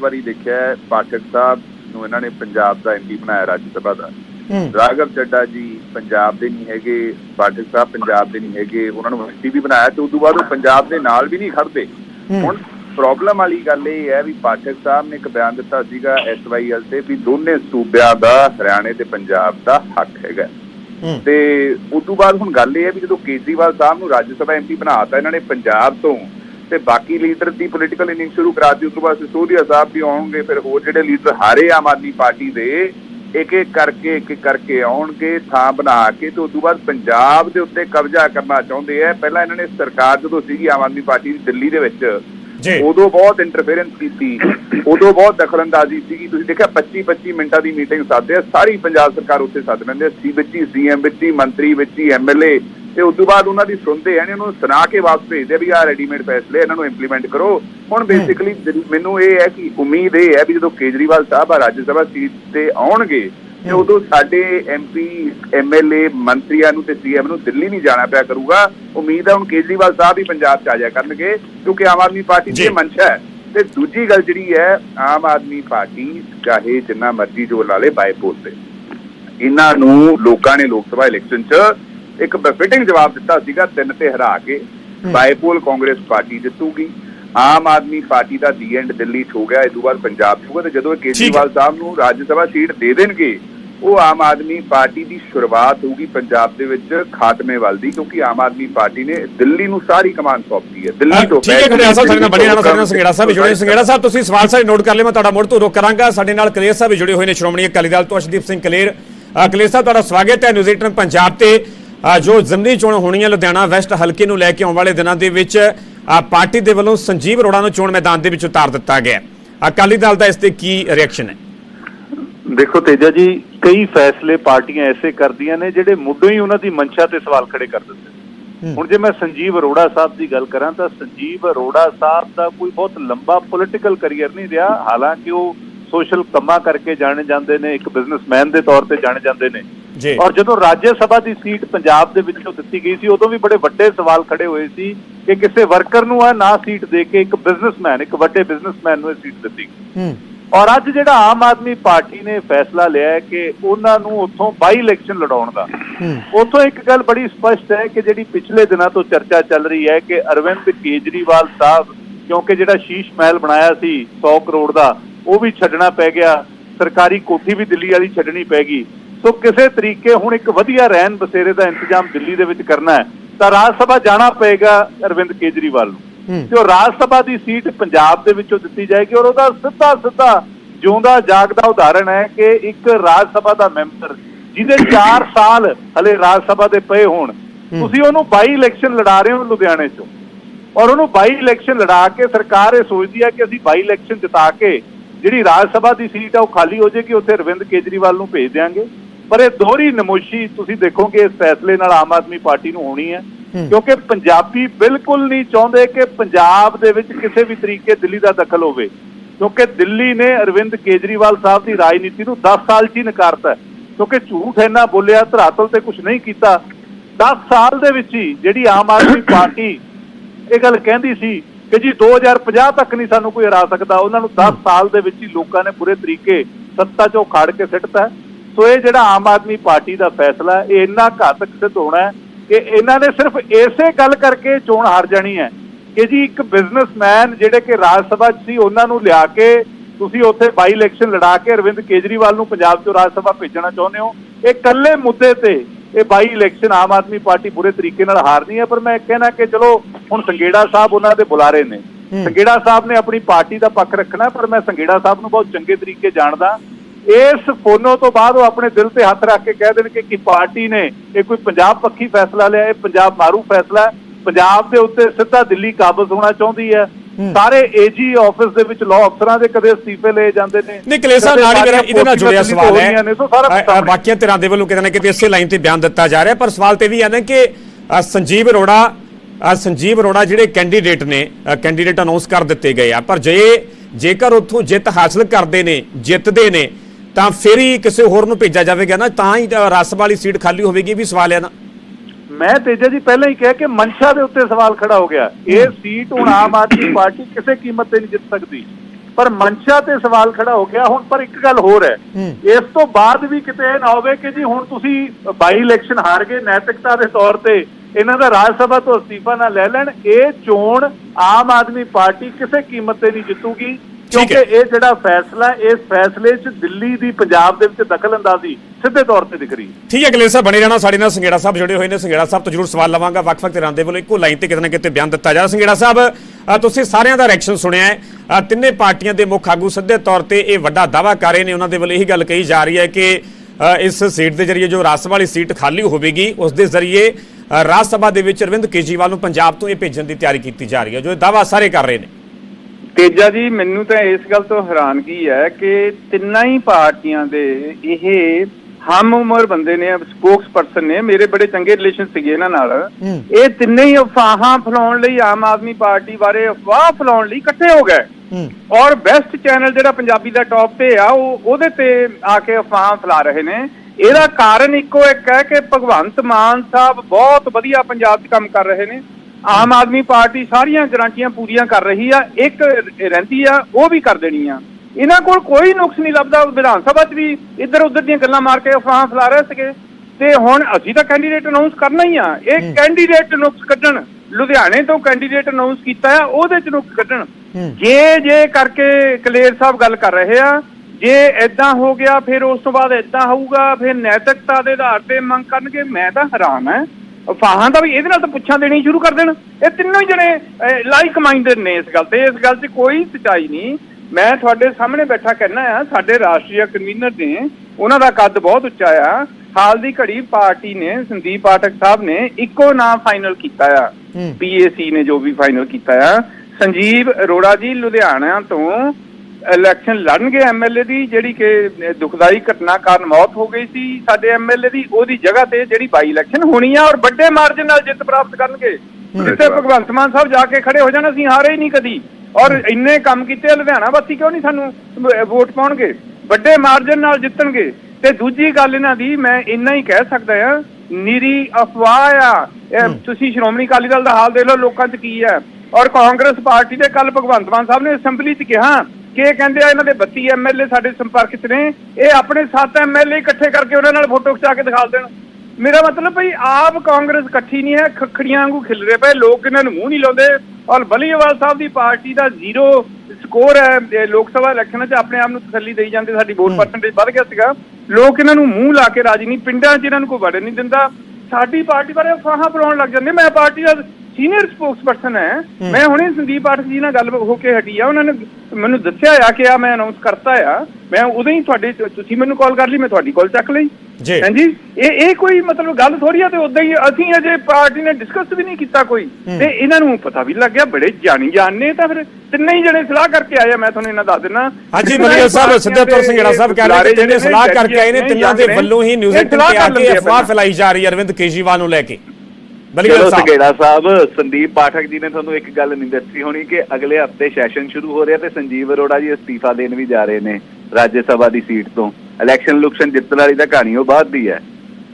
ਵਾਰੀ ਦੇਖਿਆ ਪਾਠਕ ਸਾਹਿਬ ਨੂੰ ਇਹਨਾਂ ਨੇ ਪੰਜਾਬ ਦਾ ਐਮਪੀ ਬਣਾਇਆ ਰਾਜ ਸਭਾ ਦਾ। ਹੂੰ। ਰਾਘਵ ਚੱਡਾ ਜੀ ਪੰਜਾਬ ਦੇ ਨਹੀਂ ਹੈਗੇ ਪਾਠਕ ਸਾਹਿਬ ਪੰਜਾਬ ਦੇ ਨਹੀਂ ਹੈਗੇ ਉਹਨਾਂ ਨੂੰ ਐਮਪੀ ਵੀ ਬਣਾਇਆ ਤੇ ਉਸ ਤੋਂ ਬਾਅਦ ਉਹ ਪੰਜਾਬ ਦੇ ਨਾਲ ਵੀ ਨਹੀਂ ਖੜਦੇ। ਹੁਣ ਪ੍ਰੋਬਲਮ ਵਾਲੀ ਗੱਲ ਇਹ ਹੈ ਵੀ ਪਾਠਕ ਸਾਹਿਬ ਨੇ ਇੱਕ ਬਿਆਨ ਦਿੱਤਾ ਸੀਗਾ ਐਸਵਾਈਐਲ ਤੇ ਵੀ ਦੋਨੇ ਸੂਬਿਆਂ ਦਾ ਹਰਿਆਣੇ ਤੇ ਪੰਜਾਬ ਦਾ ਹੱਕ ਹੈਗਾ। ਤੇ ਉਸ ਤੋਂ ਬਾਅਦ ਹੁਣ ਗੱਲ ਇਹ ਹੈ ਵੀ ਜਦੋਂ ਕੇਜਰੀਵਾਲ ਸਾਹਿਬ ਨੂੰ ਰਾਜ ਸਭਾ ਐਮਪੀ ਬਣਾਤਾ ਇਹਨਾਂ ਨੇ ਪੰਜਾਬ ਤੋਂ ਤੇ ਬਾਕੀ ਲੀਡਰ ਦੀ ਪੋਲੀਟੀਕਲ ਇਨਿੰਗ ਸ਼ੁਰੂ ਕਰਾਤੀ ਉਸ ਤੋਂ ਬਾਅਦ ਸਿਸੋਦੀਆ ਸਾਹਿਬ ਵੀ ਆਉਣਗੇ ਫਿਰ ਹੋਰ ਜਿਹੜੇ ਲੀਡਰ ਹਾਰੇ ਆਮ ਆਦਮੀ ਪਾਰਟੀ ਦੇ ਇੱਕ ਇੱਕ ਕਰਕੇ ਇੱਕ ਇੱਕ ਕਰਕੇ ਆਉਣਗੇ ਥਾਂ ਬਣਾ ਕੇ ਤੇ ਉਸ ਤੋਂ ਬਾਅਦ ਪੰਜਾਬ ਦੇ ਉੱਤੇ ਕਬਜ਼ਾ ਕਰਨਾ ਚਾਹੁੰਦੇ ਆ। ਪਹਿਲਾਂ ਇਹਨਾਂ ਨੇ ਸਰਕਾਰ ਜਦੋਂ ਸੀਗੀ ਆਮ ਆਦਮੀ ਪਾਰਟੀ ਦੀ ਦਿੱਲੀ ਦੇ ਵਿੱਚ ਉਦੋਂ ਬਹੁਤ ਇੰਟਰਫੇਰੈਂਸ ਕੀਤੀ ਉਦੋਂ ਬਹੁਤ ਦਖਲਅੰਦਾਜ਼ੀ ਸੀਗੀ। ਤੁਸੀਂ ਦੇਖਿਆ 25 25 ਮਿੰਟਾਂ ਦੀ ਮੀਟਿੰਗ ਸਾਧਦੇ ਆ ਸਾਰੀ ਪੰਜਾਬ ਸਰਕਾਰ ਉੱਥੇ ਸੱਦ ਲੈਂਦੇ ਆ। ਸੀ ਵਿੱਚ ਹੀ ਸੀਐਮ ਵਿੱਚ ਹੀ ਮੰਤਰੀ ਵਿੱਚ ਹੀ ਐਮਐਲਏ ਤੇ ਉਸ ਤੋਂ ਬਾਅਦ ਉਹਨਾਂ ਦੀ ਸੁਣਦੇ ਆ ਇਹਨਾਂ ਨੂੰ ਸੁਣਾ ਕੇ ਵਾਪਸ ਭੇਜਦੇ ਆ ਵੀ ਆਹ ਰੈਡੀਮੇਡ ਫੈਸਲੇ ਇਹਨਾਂ ਨੂੰ ਇੰਪਲੀਮੈਂਟ ਕਰੋ। ਹੁਣ ਬੇਸਿਕਲੀ ਮੈਨੂੰ ਇਹ ਹੈ ਕਿ ਉਮੀਦ ਇਹ ਹੈ ਵੀ ਜਦੋਂ ਕੇਜਰੀਵਾਲ ਸਾਹਿਬ ਆ ਰਾਜ ਸਭਾ ਸੀਟ ਤੇ ਆਉਣਗੇ ਤੇ ਉਦੋਂ ਸਾਡੇ ਐਮਪੀ ਐਮਐਲਏ ਮੰਤਰੀਆਂ ਨੂੰ ਤੇ ਸੀਐਮ ਨੂੰ ਦਿੱਲੀ ਨਹੀਂ ਜਾਣਾ ਪਿਆ ਕਰੂਗਾ। ਉਮੀਦ ਹੈ ਹੁਣ ਕੇਜਰੀਵਾਲ ਸਾਹਿਬ ਹੀ ਪੰਜਾਬ 'ਚ ਆ ਜਾਇਆ ਕਰਨਗੇ ਕਿਉਂਕਿ ਆਮ ਆਦਮੀ ਪਾਰਟੀ ਦੀ ਮਨਸ਼ਾ ਹੈ। ਤੇ ਦੂਜੀ ਗੱਲ ਜਿਹੜੀ ਹੈ ਆਮ ਆਦਮੀ ਪਾਰਟੀ ਚਾਹੇ ਜਿੰਨਾ ਮਰਜ਼ੀ ਜੋ ਲਾ ਲੇ ਬਾਈਪੋਲ ਤੇ। ਇਹਨਾਂ ਨੂੰ ਲੋਕਾਂ ਨੇ ਲੋਕ ਸਭਾ ਇਲੈਕਸ਼ਨ 'ਚ ਇੱਕ ਬੈਫਿਟਿੰਗ ਜਵਾਬ ਦਿੱਤਾ ਸੀਗਾ ਤਿੰਨ ਤੇ ਹਰਾ ਕੇ ਬਾਈਪੋਲ ਕਾਂਗਰਸ ਪਾਰਟੀ ਜਿੱਤੂਗੀ। ਆਮ ਆਦਮੀ ਪਾਰਟੀ ਦਾ ਦੀ ਐਂਡ ਦਿੱਲੀ ਹੋ ਗਿਆ ਇਸ ਤੋਂ ਬਾਅਦ ਪੰਜਾਬ ਹੋਊਗਾ ਤੇ ਜਦੋਂ ਕੇਜਰੀਵਾਲ ਸਾਹਿਬ ਨੂੰ ਰਾਜ ਸਭਾ ਸੀਟ ਦੇ ਦੇਣਗੇ ਉਹ ਆਮ ਆਦਮੀ ਪਾਰਟੀ ਦੀ ਸ਼ੁਰੂਆਤ ਹੋਊਗੀ ਪੰਜਾਬ ਦੇ ਵਿੱਚ ਖਾਤਮੇ ਵੱਲ ਦੀ ਕਿਉਂਕਿ ਆਮ ਆਦਮੀ ਪਾਰਟੀ ਨੇ ਦਿੱਲੀ ਨੂੰ ਸਾਰੀ ਕਮਾਨ ਸੌਂਪੀ ਹੈ। ਦਿੱਲੀ ਤੋਂ ਠੀਕ ਹੈ ਖੜਿਆ ਸਾਹਿਬ ਸਾਡੇ ਨਾਲ ਬਣੇ ਰਹਿਣਾ ਸਾਡੇ ਨਾਲ ਸੰਗੇੜਾ ਸਾਹਿਬ ਜੁੜੇ। ਸੰਗੇੜਾ ਸਾਹਿਬ ਤੁਸੀਂ ਸਵਾਲ ਸਾਰੇ ਨੋਟ ਕਰ ਲਿਓ ਮੈਂ ਤੁਹਾਡਾ ਮੁੜ ਤੋਂ ਰੁਕ ਕਰਾਂਗਾ। ਸਾਡੇ ਨਾਲ ਕਲੇਰ ਸਾਹਿਬ ਵੀ ਜੁੜੇ ਹੋਏ ਨੇ ਸ਼੍ਰੋਮਣੀ ਅਕਾਲੀ ਦਲ ਤੋਂ ਅਸ਼ਦੀਪ ਸਿੰਘ ਕਲੇਰ। ਕਲੇਰ ਸਾਹਿਬ ਤੁਹਾਡਾ ਸਵਾਗਤ ਹੈ ਨਿਊਜ਼ 18 ਪੰਜਾਬ ਤੇ। ਜੋ ਜ਼ਮਨੀ ਚੋਣ ਹੋਣੀਆਂ ਲੁਧਿਆਣਾ ਵੈਸਟ ਹਲਕੇ ਨੂੰ ਲੈ ਕੇ ਆਉਣ ਵਾਲੇ ਦਿਨਾਂ ਦੇ ਵਿੱਚ ਪਾਰਟੀ ਦੇ ਵੱਲੋਂ ਸੰਜੀਵ ਅਰੋੜਾ ਨੂੰ ਚੋਣ ਮੈਦਾਨ ਦੇ ਵਿੱਚ ਉਤਾਰ ਦਿੱਤਾ ਗਿਆ ਹੈ। ਅਕਾਲੀ ਦਲ ਦਾ ਇਸ ਤੇ ਕੀ ਰਿਐਕਸ਼ਨ ਹੈ ਦੇਖੋ ਤੇਜਾ ਜੀ ਕਈ ਫੈਸਲੇ ਪਾਰਟੀਆਂ ਐਸੇ ਕਰਦੀਆਂ ਨੇ ਜਿਹੜੇ ਮੁੱਢੋਂ ਹੀ ਉਹਨਾਂ ਦੀ ਮਨਸ਼ਾ ਤੇ ਸਵਾਲ ਖੜੇ ਕਰ ਦਿੰਦੇ। ਹੂੰ। ਹੁਣ ਜੇ ਮੈਂ ਸੰਜੀਵ ਅਰੋੜਾ ਸਾਹਿਬ ਦੀ ਗੱਲ ਕਰਾਂ ਤਾਂ ਸੰਜੀਵ ਅਰੋੜਾ ਸਾਹਿਬ ਦਾ ਕੋਈ ਬਹੁਤ ਲੰਬਾ ਪੋਲਿਟੀਕਲ ਕੈਰੀਅਰ ਨਹੀਂ ਰਿਹਾ ਹਾਲਾਂਕਿ ਉਹ ਸੋਸ਼ਲ ਕੰਮਾਂ ਕਰਕੇ ਜਾਣੇ ਜਾਂਦੇ ਨੇ ਇੱਕ ਬਿਜ਼ਨਸਮੈਨ ਦੇ ਤੌਰ ਤੇ ਜਾਣੇ ਜਾਂਦੇ ਨੇ ਔਰ ਜਦੋਂ ਰਾਜ ਸਭਾ ਦੀ ਸੀਟ ਪੰਜਾਬ ਦੇ ਵਿੱਚੋਂ ਦਿੱਤੀ ਗਈ ਸੀ ਉਦੋਂ ਵੀ ਬੜੇ ਵੱਡੇ ਸਵਾਲ ਖੜੇ ਹੋਏ ਸੀ ਕਿ ਕਿਸੇ ਵਰਕਰ ਨੂੰ ਆ ਨਾ ਸੀਟ ਦੇ ਕੇ ਇੱਕ ਬਿਜ਼ਨਸਮੈਨ ਇੱਕ ਵੱਡੇ ਬਿਜ਼ਨਸਮੈਨ ਨੂੰ ਇਹ ਸੀਟ ਦਿੱਤੀ ਹੂੰ। ਔਰ ਅੱਜ ਜਿਹੜਾ ਆਮ ਆਦਮੀ ਪਾਰਟੀ ਨੇ ਫੈਸਲਾ ਲਿਆ ਹੈ ਕਿ ਉਹਨਾਂ ਨੂੰ ਉੱਥੋਂ ਬਾਈ ਇਲੈਕਸ਼ਨ ਲੜਾਉਣ ਦਾ। ਉੱਥੋਂ ਇੱਕ ਗੱਲ ਬੜੀ ਸਪਸ਼ਟ ਹੈ ਕਿ ਜਿਹੜੀ ਪਿਛਲੇ ਦਿਨਾਂ ਤੋਂ ਚਰਚਾ ਚੱਲ ਰਹੀ ਹੈ ਕਿ ਅਰਵਿੰਦ ਕੇਜਰੀਵਾਲ ਸਾਹਿਬ ਕਿਉਂਕਿ ਜਿਹੜਾ ਸ਼ੀਸ਼ ਮਹਿਲ ਬਣਾਇਆ ਸੀ 100 ਕਰੋੜ ਦਾ ਉਹ ਵੀ ਛੱਡਣਾ ਪੈ ਗਿਆ। ਸਰਕਾਰੀ ਕੋਠੀ ਵੀ ਦਿੱਲੀ ਵਾਲੀ ਛੱਡਣੀ ਪੈ ਗਈ। ਸੋ ਕਿਸੇ ਤਰੀਕੇ ਹੁਣ ਇੱਕ ਵਧੀਆ ਰਹਿਣ ਬਸੇਰੇ ਦਾ ਇੰਤਜ਼ਾਮ ਦਿੱਲੀ ਦੇ ਵਿੱਚ ਕਰਨਾ ਹੈ ਤਾਂ ਰਾਜ ਸਭਾ ਜਾਣਾ ਪਏਗਾ ਅਰਵਿੰਦ ਕੇਜਰੀਵਾਲ ਨੂੰ। ਤੇ ਉਹ ਰਾਜ ਸਭਾ ਦੀ ਸੀਟ ਪੰਜਾਬ ਦੇ ਵਿੱਚੋਂ ਦਿੱਤੀ ਜਾਏਗੀ ਔਰ ਉਹਦਾ ਸਿੱਧਾ ਸਿੱਧਾ ਜਿਉਂਦਾ ਜਾਗਦਾ ਉਦਾਹਰਣ ਹੈ ਕਿ ਇੱਕ ਰਾਜ ਸਭਾ ਦਾ ਮੈਂਬਰ ਜਿਹਦੇ 4 ਸਾਲ ਹਲੇ ਰਾਜ ਸਭਾ ਦੇ ਪਏ ਹੋਣ ਤੁਸੀਂ ਉਹਨੂੰ 22 ਇਲੈਕਸ਼ਨ ਲੜਾ ਰਹੇ ਹੋ ਲੁਧਿਆਣੇ 'ਚੋਂ। ਔਰ ਉਹਨੂੰ 22 ਇਲੈਕਸ਼ਨ ਲੜਾ ਕੇ ਸਰਕਾਰ ਇਹ ਸੋਚਦੀ ਹੈ ਕਿ ਅਸੀਂ 22 ਇਲੈਕਸ਼ਨ ਜਿਤਾ ਕੇ ਜਿਹੜੀ ਰਾਜ ਸਭਾ ਦੀ ਸੀਟ ਹੈ ਉਹ ਖਾਲੀ ਹੋ ਜਾਏਗੀ ਉੱਥੇ ਅਰਵਿੰਦ ਕੇਜਰੀਵਾਲ ਨੂੰ ਭੇਜ ਦਿਆਂਗੇ। ਪਰ ਇਹ ਦੋਹਰੀ ਨਮੋਸ਼ੀ ਤੁਸੀਂ ਦੇਖੋਗੇ ਇਸ ਫੈਸਲੇ ਨਾਲ ਆਮ ਆਦਮੀ ਪਾਰਟੀ ਨੂੰ ਹੋਣੀ ਹੈ। ਕਿਉਂਕਿ ਪੰਜਾਬੀ ਬਿਲਕੁਲ ਨਹੀਂ ਚਾਹੁੰਦੇ ਕਿ ਪੰਜਾਬ ਦੇ ਵਿੱਚ ਕਿਸੇ ਵੀ ਤਰੀਕੇ ਦਿੱਲੀ ਦਾ ਦਖਲ ਹੋਵੇ। ਕਿਉਂਕਿ ਦਿੱਲੀ ਨੇ ਅਰਵਿੰਦ ਕੇਜਰੀਵਾਲ ਸਾਹਿਬ ਦੀ ਰਾਜਨੀਤੀ ਨੂੰ 10 ਸਾਲ 'ਚ ਹੀ ਨਕਾਰਤਾ। ਕਿਉਂਕਿ ਝੂਠ ਇੰਨਾ ਬੋਲਿਆ ਧਰਾਤਲ ਤੇ ਕੁਝ ਨਹੀਂ ਕੀਤਾ। 10 ਸਾਲ ਦੇ ਵਿੱਚ ਹੀ ਜਿਹੜੀ ਆਮ ਆਦਮੀ ਪਾਰਟੀ ਇਹ ਗੱਲ ਕਹਿੰਦੀ ਸੀ ਕਿ ਜੀ 2050 ਤੱਕ ਨਹੀਂ ਸਾਨੂੰ ਕੋਈ ਹਰਾ ਸਕਦਾ ਉਹਨਾਂ ਨੂੰ 10 ਸਾਲ ਦੇ ਵਿੱਚ ਹੀ ਲੋਕਾਂ ਨੇ ਬੁਰੇ ਤਰੀਕੇ ਸੱਤਾ 'ਚੋਂ ਖਾੜ ਕੇ ਸਿੱਟਤਾ। ਸੋ ਇਹ ਜਿਹੜਾ ਆਮ ਆਦਮੀ ਪਾਰਟੀ ਦਾ ਫੈਸਲਾ ਇਹ ਇੰਨਾ ਘਾਤਕ ਸਿੱਧ ਹੋਣਾ ਹੈ ਕਿ ਇਹਨਾਂ ਨੇ ਸਿਰਫ ਇਸੇ ਗੱਲ ਕਰਕੇ ਚੋਣ ਹਾਰ ਜਾਣੀ ਹੈ ਕਿ ਜੀ ਇੱਕ ਬਿਜ਼ਨਸਮੈਨ ਜਿਹੜੇ ਕਿ ਰਾਜ ਸਭਾ 'ਚ ਸੀ ਉਹਨਾਂ ਨੂੰ ਲਿਆ ਕੇ ਤੁਸੀਂ ਉੱਥੇ ਬਾਈ ਇਲੈਕਸ਼ਨ ਲੜਾ ਕੇ ਅਰਵਿੰਦ ਕੇਜਰੀਵਾਲ ਨੂੰ ਪੰਜਾਬ 'ਚੋਂ ਰਾਜ ਸਭਾ ਭੇਜਣਾ ਚਾਹੁੰਦੇ ਹੋ ਇਹ ਇਕੱਲੇ ਮੁੱਦੇ ਤੇ ਇਹ ਬਾਈ ਇਲੈਕਸ਼ਨ ਆਮ ਆਦਮੀ ਪਾਰਟੀ ਬੁਰੇ ਤਰੀਕੇ ਨਾਲ ਹਾਰਨੀ ਹੈ ਪਰ ਮੈਂ ਕਹਿਣਾ ਕਿ ਚਲੋ ਹੁਣ ਸੰਗੇੜਾ ਸਾਹਿਬ ਉਹਨਾਂ ਦੇ ਬੁਲਾਰੇ ਨੇ। ਸੰਗੇੜਾ ਸਾਹਿਬ ਨੇ ਆਪਣੀ ਪਾਰਟੀ ਦਾ ਪੱਖ ਰੱਖਣਾ ਪਰ ਮੈਂ ਸੰਗੇੜਾ ਸਾਹਿਬ ਨੂੰ ਬਹੁਤ ਚੰਗੇ ਤਰੀਕੇ ਜਾਣਦਾ ਇਸ ਫੋਨੋ ਤੋਂ ਬਾਅਦ ਉਹ ਆਪਣੇ ਦਿਲ ਤੇ ਹੱਥ ਰੱਖ ਕੇ ਕਹਿ ਦੇਣਗੇ ਕਿ ਪਾਰਟੀ ਨੇ ਇਹ ਕੋਈ ਪੰਜਾਬ ਪੱਖੀ ਫੈਸਲਾ ਲਿਆ ਇਹ ਪੰਜਾਬ ਮਾਰੂ ਫੈਸਲਾ ਹੈ। ਪੰਜਾਬ ਦੇ ਉੱਤੇ ਸਿੱਧਾ ਦਿੱਲੀ ਕਾਬਜ਼ ਹੋਣਾ ਚਾਹੁੰਦੀ ਹੈ। ਸਾਰੇ ਏਜੀ ਆਫਿਸ ਦੇ ਵਿੱਚ ਲਾਅ ਅਫਸਰਾਂ ਦੇ ਕਦੇ ਅਸਤੀਫੇ ਲਏ ਜਾਂਦੇ ਨੇ। ਨਹੀਂ ਕਲੇਰ ਸਾਹਿਬ ਨਾਲ ਹੀ ਮੇਰਾ ਇਹਦੇ ਨਾਲ ਜੁੜਿਆ ਸਵਾਲ ਹੈ। ਬਾਕੀਆਂ ਧਿਰਾਂ ਦੇ ਵੱਲੋਂ ਕਿਤੇ ਨਾ ਕਿਤੇ ਇਸੇ ਲਾਈਨ ਤੇ ਬਿਆਨ ਦਿੱਤਾ ਜਾ ਰਿਹਾ ਪਰ ਸਵਾਲ ਤੇ ਵੀ ਹੈ ਨਾ ਕਿ ਸੰਜੀਵ ਅਰੋੜਾ ਸੰਜੀਵ ਅਰੋੜਾ ਜਿਹੜੇ ਕੈਂਡੀਡੇਟ ਨੇ ਕੈਂਡੀਡੇਟ ਅਨਾਉਂਸ ਕਰ ਦਿੱਤੇ ਗਏ ਆ। ਪਰ ਜੇ ਜੇਕਰ ਉੱਥੋਂ ਜਿੱਤ ਹਾਸਲ ਕਰਦੇ ਨੇ ਜਿੱਤਦੇ ਨੇ ਤਾਂ ਫਿਰ ਹੀ ਕਿਸੇ ਹੋਰ ਨੂੰ ਭੇਜਿਆ ਜਾਵੇਗਾ ਨਾ ਤਾਂ ਹੀ ਸਭਾ ਵਾਲੀ ਸੀਟ ਖਾਲੀ ਹੋਵੇਗੀ ਵੀ ਸਵਾਲ ਹੈ ਨਾ। ਮੈਂ ਤੇਜਾ ਜੀ ਪਹਿਲਾਂ ਹੀ ਕਿਹਾ ਕਿ ਮਨਸ਼ਾ ਦੇ ਉੱਤੇ ਸਵਾਲ ਖੜਾ ਹੋ ਗਿਆ। ਇਹ ਸੀਟ ਹੁਣ ਆਮ ਆਦਮੀ ਪਾਰਟੀ ਕਿਸੇ ਕੀਮਤ ਤੇ ਨਹੀਂ ਜਿੱਤ ਸਕਦੀ। ਪਰ ਮਨਸ਼ਾ ਤੇ ਸਵਾਲ ਖੜਾ ਹੋ ਗਿਆ ਹੁਣ ਪਰ ਇੱਕ ਗੱਲ ਹੋਰ ਹੈ। ਹੂੰ। ਇਸ ਤੋਂ ਬਾਅਦ ਵੀ ਕਿਤੇ ਇਹ ਨਾ ਹੋਵੇ ਕਿ ਜੀ ਹੁਣ ਤੁਸੀਂ ਬਾਈ ਇਲੈਕਸ਼ਨ ਹਾਰ ਗਏ ਨੈਤਿਕਤਾ ਦੇ ਤੌਰ ਤੇ ਇਹਨਾਂ ਦਾ ਰਾਜ ਸਭਾ ਤੋਂ ਅਸਤੀਫਾ ਨਾ ਲੈ ਲੈਣ। ਇਹ ਚੋਣ ਆਮ ਆਦਮੀ ਪਾਰਟੀ ਕਿਸੇ ਕੀਮਤ ਤੇ ਨਹੀਂ ਜਿੱਤੂਗੀ। ਕਿਉਂਕਿ। ਇਹ ਜਿਹੜਾ ਫੈਸਲਾ ਇਸ ਫੈਸਲੇ 'ਚ ਦਿੱਲੀ ਦੀ ਪੰਜਾਬ ਦੇ ਵਿੱਚ ਦਖਲਅੰਦਾਜ਼ੀ ਸਿੱਧੇ ਤੌਰ ਤੇ ਦਿਖ ਰਹੀ ਹੈ। ਠੀਕ ਹੈ ਕਲੇਰ ਸਾਹਿਬ ਬਣੇ ਰਹਿਣਾ ਸਾਡੇ ਨਾਲ ਸੰਗੇੜਾ ਸਾਹਿਬ ਜੁੜੇ ਹੋਏ ਨੇ। ਸੰਗੇੜਾ ਸਾਹਿਬ ਤੋਂ ਜਰੂਰ ਸਵਾਲ ਲਵਾਂਗਾ। ਵੱਖ-ਵੱਖ ਧਿਰਾਂ ਦੇ ਵੱਲੋਂ ਇੱਕੋ ਲਾਈਨ ਤੇ ਕਿਤੇ ਨਾ ਕਿਤੇ ਬਿਆਨ ਦਿੱਤਾ ਜਾ ਰਿਹਾ। ਸੰਗੇੜਾ ਸਾਹਿਬ ਤੁਸੀਂ ਸਾਰਿਆਂ ਦਾ ਰਿਐਕਸ਼ਨ ਸੁਣਿਆ ਹੈ। ਤਿੰਨੇ ਪਾਰਟੀਆਂ ਦੇ ਮੁੱਖ ਆਗੂ ਸਿੱਧੇ ਤੌਰ ਤੇ ਇਹ ਵੱਡਾ ਦਾਵਾ ਕਰ ਰਹੇ ਨੇ। ਉਹਨਾਂ ਦੇ ਵੱਲੋਂ ਇਹੀ ਗੱਲ ਕਹੀ ਜਾ ਰਹੀ ਹੈ ਕਿ ਇਸ ਸੀਟ ਦੇ ਜ਼ਰੀਏ ਜੋ ਰਾਜ ਸਭਾ ਵਾਲੀ ਸੀਟ ਖਾਲੀ ਹੋਵੇਗੀ ਉਸ ਦੇ ਜ਼ਰੀਏ ਰਾਜ ਸਭਾ ਦੇ ਵਿੱਚ ਅਰਵਿੰਦ ਕੇਜਰੀਵਾਲ ਨੂੰ ਪੰਜਾਬ ਤੋਂ ਇਹ ਭੇਜਣ ਦੀ ਤਿਆਰੀ ਕੀਤੀ ਜਾ ਰਹੀ ਹੈ ਜੋ ਇਹ ਦਾਵਾ ਸਾਰੇ ਕਰ ਰਹੇ ਨੇ। ਤੇਜਾ ਜੀ ਮੈਨੂੰ ਤਾਂ ਇਸ ਗੱਲ ਤੋਂ ਹੈਰਾਨਗੀ ਹੈ ਕਿ ਤਿੰਨਾਂ ਹੀ ਪਾਰਟੀਆਂ ਦੇ ਇਹ ਹਮ ਉਮਰ ਬੰਦੇ ਨੇ ਸਪੋਕਸ ਪਰਸਨ ਨੇ ਮੇਰੇ ਬੜੇ ਚੰਗੇ ਰਿਲੇਸ਼ਨ ਸੀਗੇ ਇਹਨਾਂ ਨਾਲ। ਇਹ ਤਿੰਨੇ ਹੀ ਅਫਵਾਹਾਂ ਫੈਲਾਉਣ ਲਈ ਆਮ ਆਦਮੀ ਪਾਰਟੀ ਬਾਰੇ ਅਫਵਾਹ ਫੈਲਾਉਣ ਲਈ ਇਕੱਠੇ ਹੋ ਗਏ। ਔਰ ਬੈਸਟ ਚੈਨਲ ਜਿਹੜਾ ਪੰਜਾਬੀ ਦਾ ਟੌਪ ਤੇ ਆ ਉਹ ਉਹਦੇ ਤੇ ਆ ਕੇ ਅਫਵਾਹ ਫੈਲਾ ਰਹੇ ਨੇ। ਇਹਦਾ ਕਾਰਨ ਇੱਕੋ ਇੱਕ ਹੈ ਕਿ ਭਗਵੰਤ ਮਾਨ ਸਾਹਿਬ ਬਹੁਤ ਵਧੀਆ ਪੰਜਾਬ 'ਚ ਕੰਮ ਕਰ ਰਹੇ ਨੇ। ਆਮ ਆਦਮੀ ਪਾਰਟੀ ਸਾਰੀਆਂ ਗਰੰਟੀਆਂ ਪੂਰੀਆਂ ਕਰ ਰਹੀ ਆ ਇੱਕ ਰਹਿੰਦੀ ਆ ਉਹ ਵੀ ਕਰ ਦੇਣੀ ਆ। ਇਹਨਾਂ ਕੋਲ ਕੋਈ ਨੁਕਸ ਨਹੀਂ ਲੱਭਦਾ ਵਿਧਾਨ ਸਭਾ 'ਚ ਵੀ ਇੱਧਰ ਉੱਧਰ ਦੀਆਂ ਗੱਲਾਂ ਮਾਰ ਕੇ ਅਫਵਾਹ ਫੈਲਾ ਰਹੇ ਸੀਗੇ। ਤੇ ਹੁਣ ਅਸੀਂ ਤਾਂ ਕੈਂਡੀਡੇਟ ਅਨਾਉਂਸ ਕਰਨਾ ਹੀ ਆ। ਇਹ ਕੈਂਡੀਡੇਟ ਨੁਕਸ ਕੱਢਣ ਲੁਧਿਆਣੇ ਤੋਂ ਕੈਂਡੀਡੇਟ ਅਨਾਉਂਸ ਕੀਤਾ ਆ ਉਹਦੇ 'ਚ ਨੁਕਸ ਕੱਢਣ। ਜੇ ਜੇ ਕਰਕੇ ਕਲੇਰ ਸਾਹਿਬ ਗੱਲ ਕਰ ਰਹੇ ਆ ਜੇ ਐਦਾਂ ਹੋ ਗਿਆ ਫਿਰ ਉਸ ਤੋਂ ਬਾਅਦ ਐਦਾਂ ਹੋਊਗਾ ਫਿਰ ਨੈਤਿਕਤਾ ਦੇ ਆਧਾਰ ਤੇ ਮੰਗ ਕਰਨਗੇ ਮੈਂ ਤਾਂ ਹੈਰਾਨ ਆ। ਅਫਵਾਹਾਂ ਦਾ ਵੀ ਇਹਦੇ ਨਾਲ ਤਾਂ ਪੁੱਛਾਂ ਦੇਣੀ ਸ਼ੁਰੂ ਕਰ ਦੇਣ। ਇਹ ਤਿੰਨੋਂ ਹੀ ਜਣੇ ਲਾਈਕ ਮਾਈਂਡਡ ਨੇ ਇਸ ਗੱਲ ਤੇ। ਇਸ ਗੱਲ 'ਚ ਕੋਈ ਸਚਾਈ ਨਹੀਂ। ਮੈਂ ਤੁਹਾਡੇ ਸਾਹਮਣੇ ਬੈਠਾ ਕਹਿਣਾ ਆ ਸਾਡੇ ਰਾਸ਼ਟਰੀ ਕਨਵੀਨਰ ਨੇ ਉਹਨਾਂ ਦਾ ਕੱਦ ਬਹੁਤ ਉੱਚਾ ਆ। ਹਾਲ ਦੀ ਘੜੀ ਪਾਰਟੀ ਨੇ ਸੰਦੀਪ ਪਾਠਕ ਸਾਹਿਬ ਨੇ ਇੱਕੋ ਨਾਮ ਫਾਈਨਲ ਕੀਤਾ ਆ। ਪੀਏਸੀ ਨੇ ਜੋ ਵੀ ਫਾਈਨਲ ਕੀਤਾ ਆ। ਸੰਜੀਵ ਅਰੋੜਾ ਜੀ ਲੁਧਿਆਣਾ ਤੋਂ ਇਲੈਕਸ਼ਨ ਲੜਨਗੇ ਐਮਐਲਏ ਦੀ ਜਿਹੜੀ ਕਿ ਦੁਖਦਾਈ ਘਟਨਾ ਕਾਰਨ ਮੌਤ ਹੋ ਗਈ ਸੀ ਸਾਡੇ ਐਮਐਲਏ ਦੀ ਉਹਦੀ ਜਗ੍ਹਾ ਤੇ ਜਿਹੜੀ ਬਾਈ ਇਲੈਕਸ਼ਨ ਹੋਣੀ ਆ ਔਰ ਵੱਡੇ ਮਾਰਜਨ ਨਾਲ ਜਿੱਤ ਪ੍ਰਾਪਤ ਕਰਨਗੇ। ਜਿੱਥੇ ਭਗਵੰਤ ਮਾਨ ਸਾਹਿਬ ਜਾ ਕੇ ਖੜੇ ਹੋ ਜਾਣ ਅਸੀਂ ਹਾਰੇ ਹੀ ਨਹੀਂ ਕਦੀ। ਔਰ ਇੰਨੇ ਕੰਮ ਕੀਤੇ ਲੁਧਿਆਣਾ ਵਾਸੀ ਕਿਉਂ ਨਹੀਂ ਸਾਨੂੰ ਵੋਟ ਪਾਉਣਗੇ? ਵੱਡੇ ਮਾਰਜਨ ਨਾਲ ਜਿੱਤਣਗੇ। ਤੇ ਦੂਜੀ ਗੱਲ ਇਹਨਾਂ ਦੀ ਮੈਂ ਇੰਨਾ ਹੀ ਕਹਿ ਸਕਦਾ ਆ ਨਿਰੀ ਅਫਵਾਹ ਆ। ਤੁਸੀਂ ਸ਼੍ਰੋਮਣੀ ਅਕਾਲੀ ਦਲ ਦਾ ਹਾਲ ਦੇਖ ਲਓ ਲੋਕਾਂ 'ਚ ਕੀ ਹੈ। ਔਰ ਕਾਂਗਰਸ ਪਾਰਟੀ ਦੇ ਕੱਲ ਭਗਵੰਤ ਮਾਨ ਸਾਹਿਬ ਨੇ ਅਸੈਂਬਲੀ 'ਚ ਕਿਹਾ ਕਿ ਕਹਿੰਦੇ ਆ ਇਹਨਾਂ ਦੇ 32 ਐਮਐਲਏ ਸਾਡੇ ਸੰਪਰਕ 'ਚ ਨੇ ਇਹ ਆਪਣੇ 7 ਐਮਐਲਏ ਇਕੱਠੇ ਕਰਕੇ ਉਹਨਾਂ ਨਾਲ ਫੋਟੋ ਖਿਚਾ ਕੇ ਦਿਖਾ ਦੇਣ। ਮੇਰਾ ਮਤਲਬ ਭਈ ਆਪ ਕਾਂਗਰਸ ਇਕੱਠੀ ਨਹੀਂ ਹੈ ਖਖੜੀਆਂ ਵਾਂਗੂ ਖਿਲ ਰਹੇ ਪਏ ਲੋਕ ਇਹਨਾਂ ਨੂੰ ਮੂੰਹ ਨਹੀਂ ਲਾਉਂਦੇ। ਔਰ ਬਲੀਵਾਲ ਸਾਹਿਬ ਦੀ ਪਾਰਟੀ ਦਾ ਜ਼ੀਰੋ ਸਕੋਰ ਹੈ ਲੋਕ ਸਭਾ ਇਲੈਕਸ਼ਨ 'ਚ ਆਪਣੇ ਆਪ ਨੂੰ ਤਸੱਲੀ ਦੇਈ ਜਾਂਦੇ ਸਾਡੀ ਵੋਟ ਪਰਸੈਂਟੇਜ ਵੱਧ ਗਿਆ ਸੀਗਾ। ਲੋਕ ਇਹਨਾਂ ਨੂੰ ਮੂੰਹ ਲਾ ਕੇ ਰਾਜੀ ਨਹੀਂ ਪਿੰਡਾਂ 'ਚ ਇਹਨਾਂ ਨੂੰ ਕੋਈ ਵੜਨ ਨਹੀਂ ਦਿੰਦਾ। ਸਾਡੀ ਪਾਰਟੀ ਬਾਰੇ ਅਫਵਾਹਾਂ ਫੈਲਾਉਣ ਲੱਗ ਜਾਂਦੇ। ਮੈਂ ਪਾਰਟੀ ਦਾ ਸੀਨੀਅਰ ਸਪੋਕਸਪਰਸਨ ਹੈ। ਮੈਂ ਹੁਣੇ ਸੰਦੀਪ ਪਾਠਕ ਜੀ ਨਾਲ ਗੱਲ ਹੋ ਕੇ ਹਟੀ ਆ। ਉਹਨਾਂ ਨੇ ਮੈਨੂੰ ਦੱਸਿਆ ਆ ਕਿ ਆ ਮੈਂ ਅਨਾਉਂਸ ਕਰਤਾ ਆ। ਮੈਂ ਉਦੋਂ ਹੀ ਤੁਹਾਡੇ ਤੁਸੀਂ ਮੈਨੂੰ ਕਾਲ ਕਰ ਲਈ ਮੈਂ ਤੁਹਾਡੀ ਕਾਲ ਚੱਕ ਲਈ। ਜੀ। ਹਾਂਜੀ ਇਹ ਇਹ ਕੋਈ ਮਤਲਬ ਗੱਲ ਥੋੜੀ ਆ ਤੇ ਉਦਾਂ ਹੀ ਅਸੀਂ ਅਜੇ ਪਾਰਟੀ ਨੇ ਡਿਸਕਸ ਵੀ ਨਹੀਂ ਕੀਤਾ ਕੋਈ। ਤੇ ਇਹਨਾਂ ਨੂੰ ਪਤਾ ਵੀ ਲੱਗ ਗਿਆ ਬੜੇ ਜਾਣੀ ਜਾਣਨੇ ਤਾਂ ਫਿਰ ਤਿੰਨੇ ਹੀ ਜਣੇ ਸਲਾਹ ਕਰਕੇ ਆਏ ਆ। ਮੈਂ ਤੁਹਾਨੂੰ ਇਹਨਾਂ ਦੱਸ ਦਿੰਨਾ ਹਾਂਜੀ ਬਲੀਆ ਸਾਹਿਬ ਸਿੱਧੇ ਤੌਰ ਸੰਗੇੜਾ ਸਾਹਿਬ ਕਹਿ ਰਹੇ ਨੇ ਕਿ ਜਿਹੜੇ ਸਲਾਹ ਕਰਕੇ ਆਏ ਨੇ ਤਿੰਨਾਂ ਦੇ ਵੱਲੋਂ ਹੀ ਨਿਊਜ਼ ਇਹ 18 ਸਲਾਹ ਤੇ ਆ ਕੇ ਅਫਵਾਹ ਫੈਲਾਈ ਜਾ ਰਹੀ ਅਰਵਿੰਦ ਕੇਜਰੀਵਾਲ ਨੂੰ ਲੈ ਕੇ। ਸਾਹਿਬ ਸੰਘੇੜਾ ਸਾਹਿਬ ਸੰਦੀਪ ਪਾਠਕ ਜੀ ਨੇ ਤੁਹਾਨੂੰ ਇੱਕ ਗੱਲ ਨਹੀਂ ਦੱਸੀ ਹੋਣੀ ਕਿ ਅਗਲੇ ਹਫ਼ਤੇ ਸੈਸ਼ਨ ਸ਼ੁਰੂ ਹੋ ਰਿਹਾ ਤੇ ਸੰਜੀਵ ਅਰੋੜਾ ਜੀ ਅਸਤੀਫਾ ਦੇਣ ਵੀ ਜਾ ਰਹੇ ਨੇ ਰਾਜ ਸਭਾ ਦੀ ਸੀਟ ਤੋਂ। ਇਲੈਕਸ਼ਨ ਲੁਕਸ਼ਨ ਜਿੱਤਣ ਵਾਲੀ ਤਾਂ ਕਹਾਣੀ ਉਹ ਬਾਅਦ ਦੀ ਹੈ।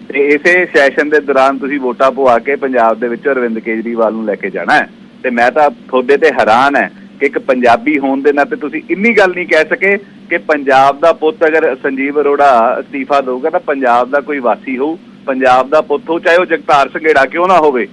ਤੇ ਇਸੇ ਸੈਸ਼ਨ ਦੇ ਦੌਰਾਨ ਤੁਸੀਂ ਵੋਟਾਂ ਪਵਾ ਕੇ ਪੰਜਾਬ ਦੇ ਵਿੱਚ ਅਰਵਿੰਦ ਕੇਜਰੀਵਾਲ ਨੂੰ ਲੈ ਕੇ ਜਾਣਾ ਹੈ। ਤੇ ਮੈਂ ਤਾਂ ਤੁਹਾਡੇ ਤੇ ਹੈਰਾਨ ਹੈ ਕਿ ਇੱਕ ਪੰਜਾਬੀ ਹੋਣ ਦੇ ਨਾਤੇ ਤੁਸੀਂ ਇੰਨੀ ਗੱਲ ਨਹੀਂ ਕਹਿ ਸਕੇ ਕਿ ਪੰਜਾਬ ਦਾ ਪੁੱਤ ਅਗਰ ਸੰਜੀਵ ਅਰੋੜਾ ਅਸਤੀਫਾ ਦੇਊਗਾ ਤਾਂ ਪੰਜਾਬ ਦਾ ਕੋਈ ਵਾਸੀ ਹੋਊ। ਪੰਜਾਬ ਦਾ ਪੁੱਤ ਹੋ, ਚਾਹੇ ਉਹ ਜਗਤਾਰ ਸੰਘੇੜਾ ਕਿਉਂ ਨਾ ਹੋਵੇ,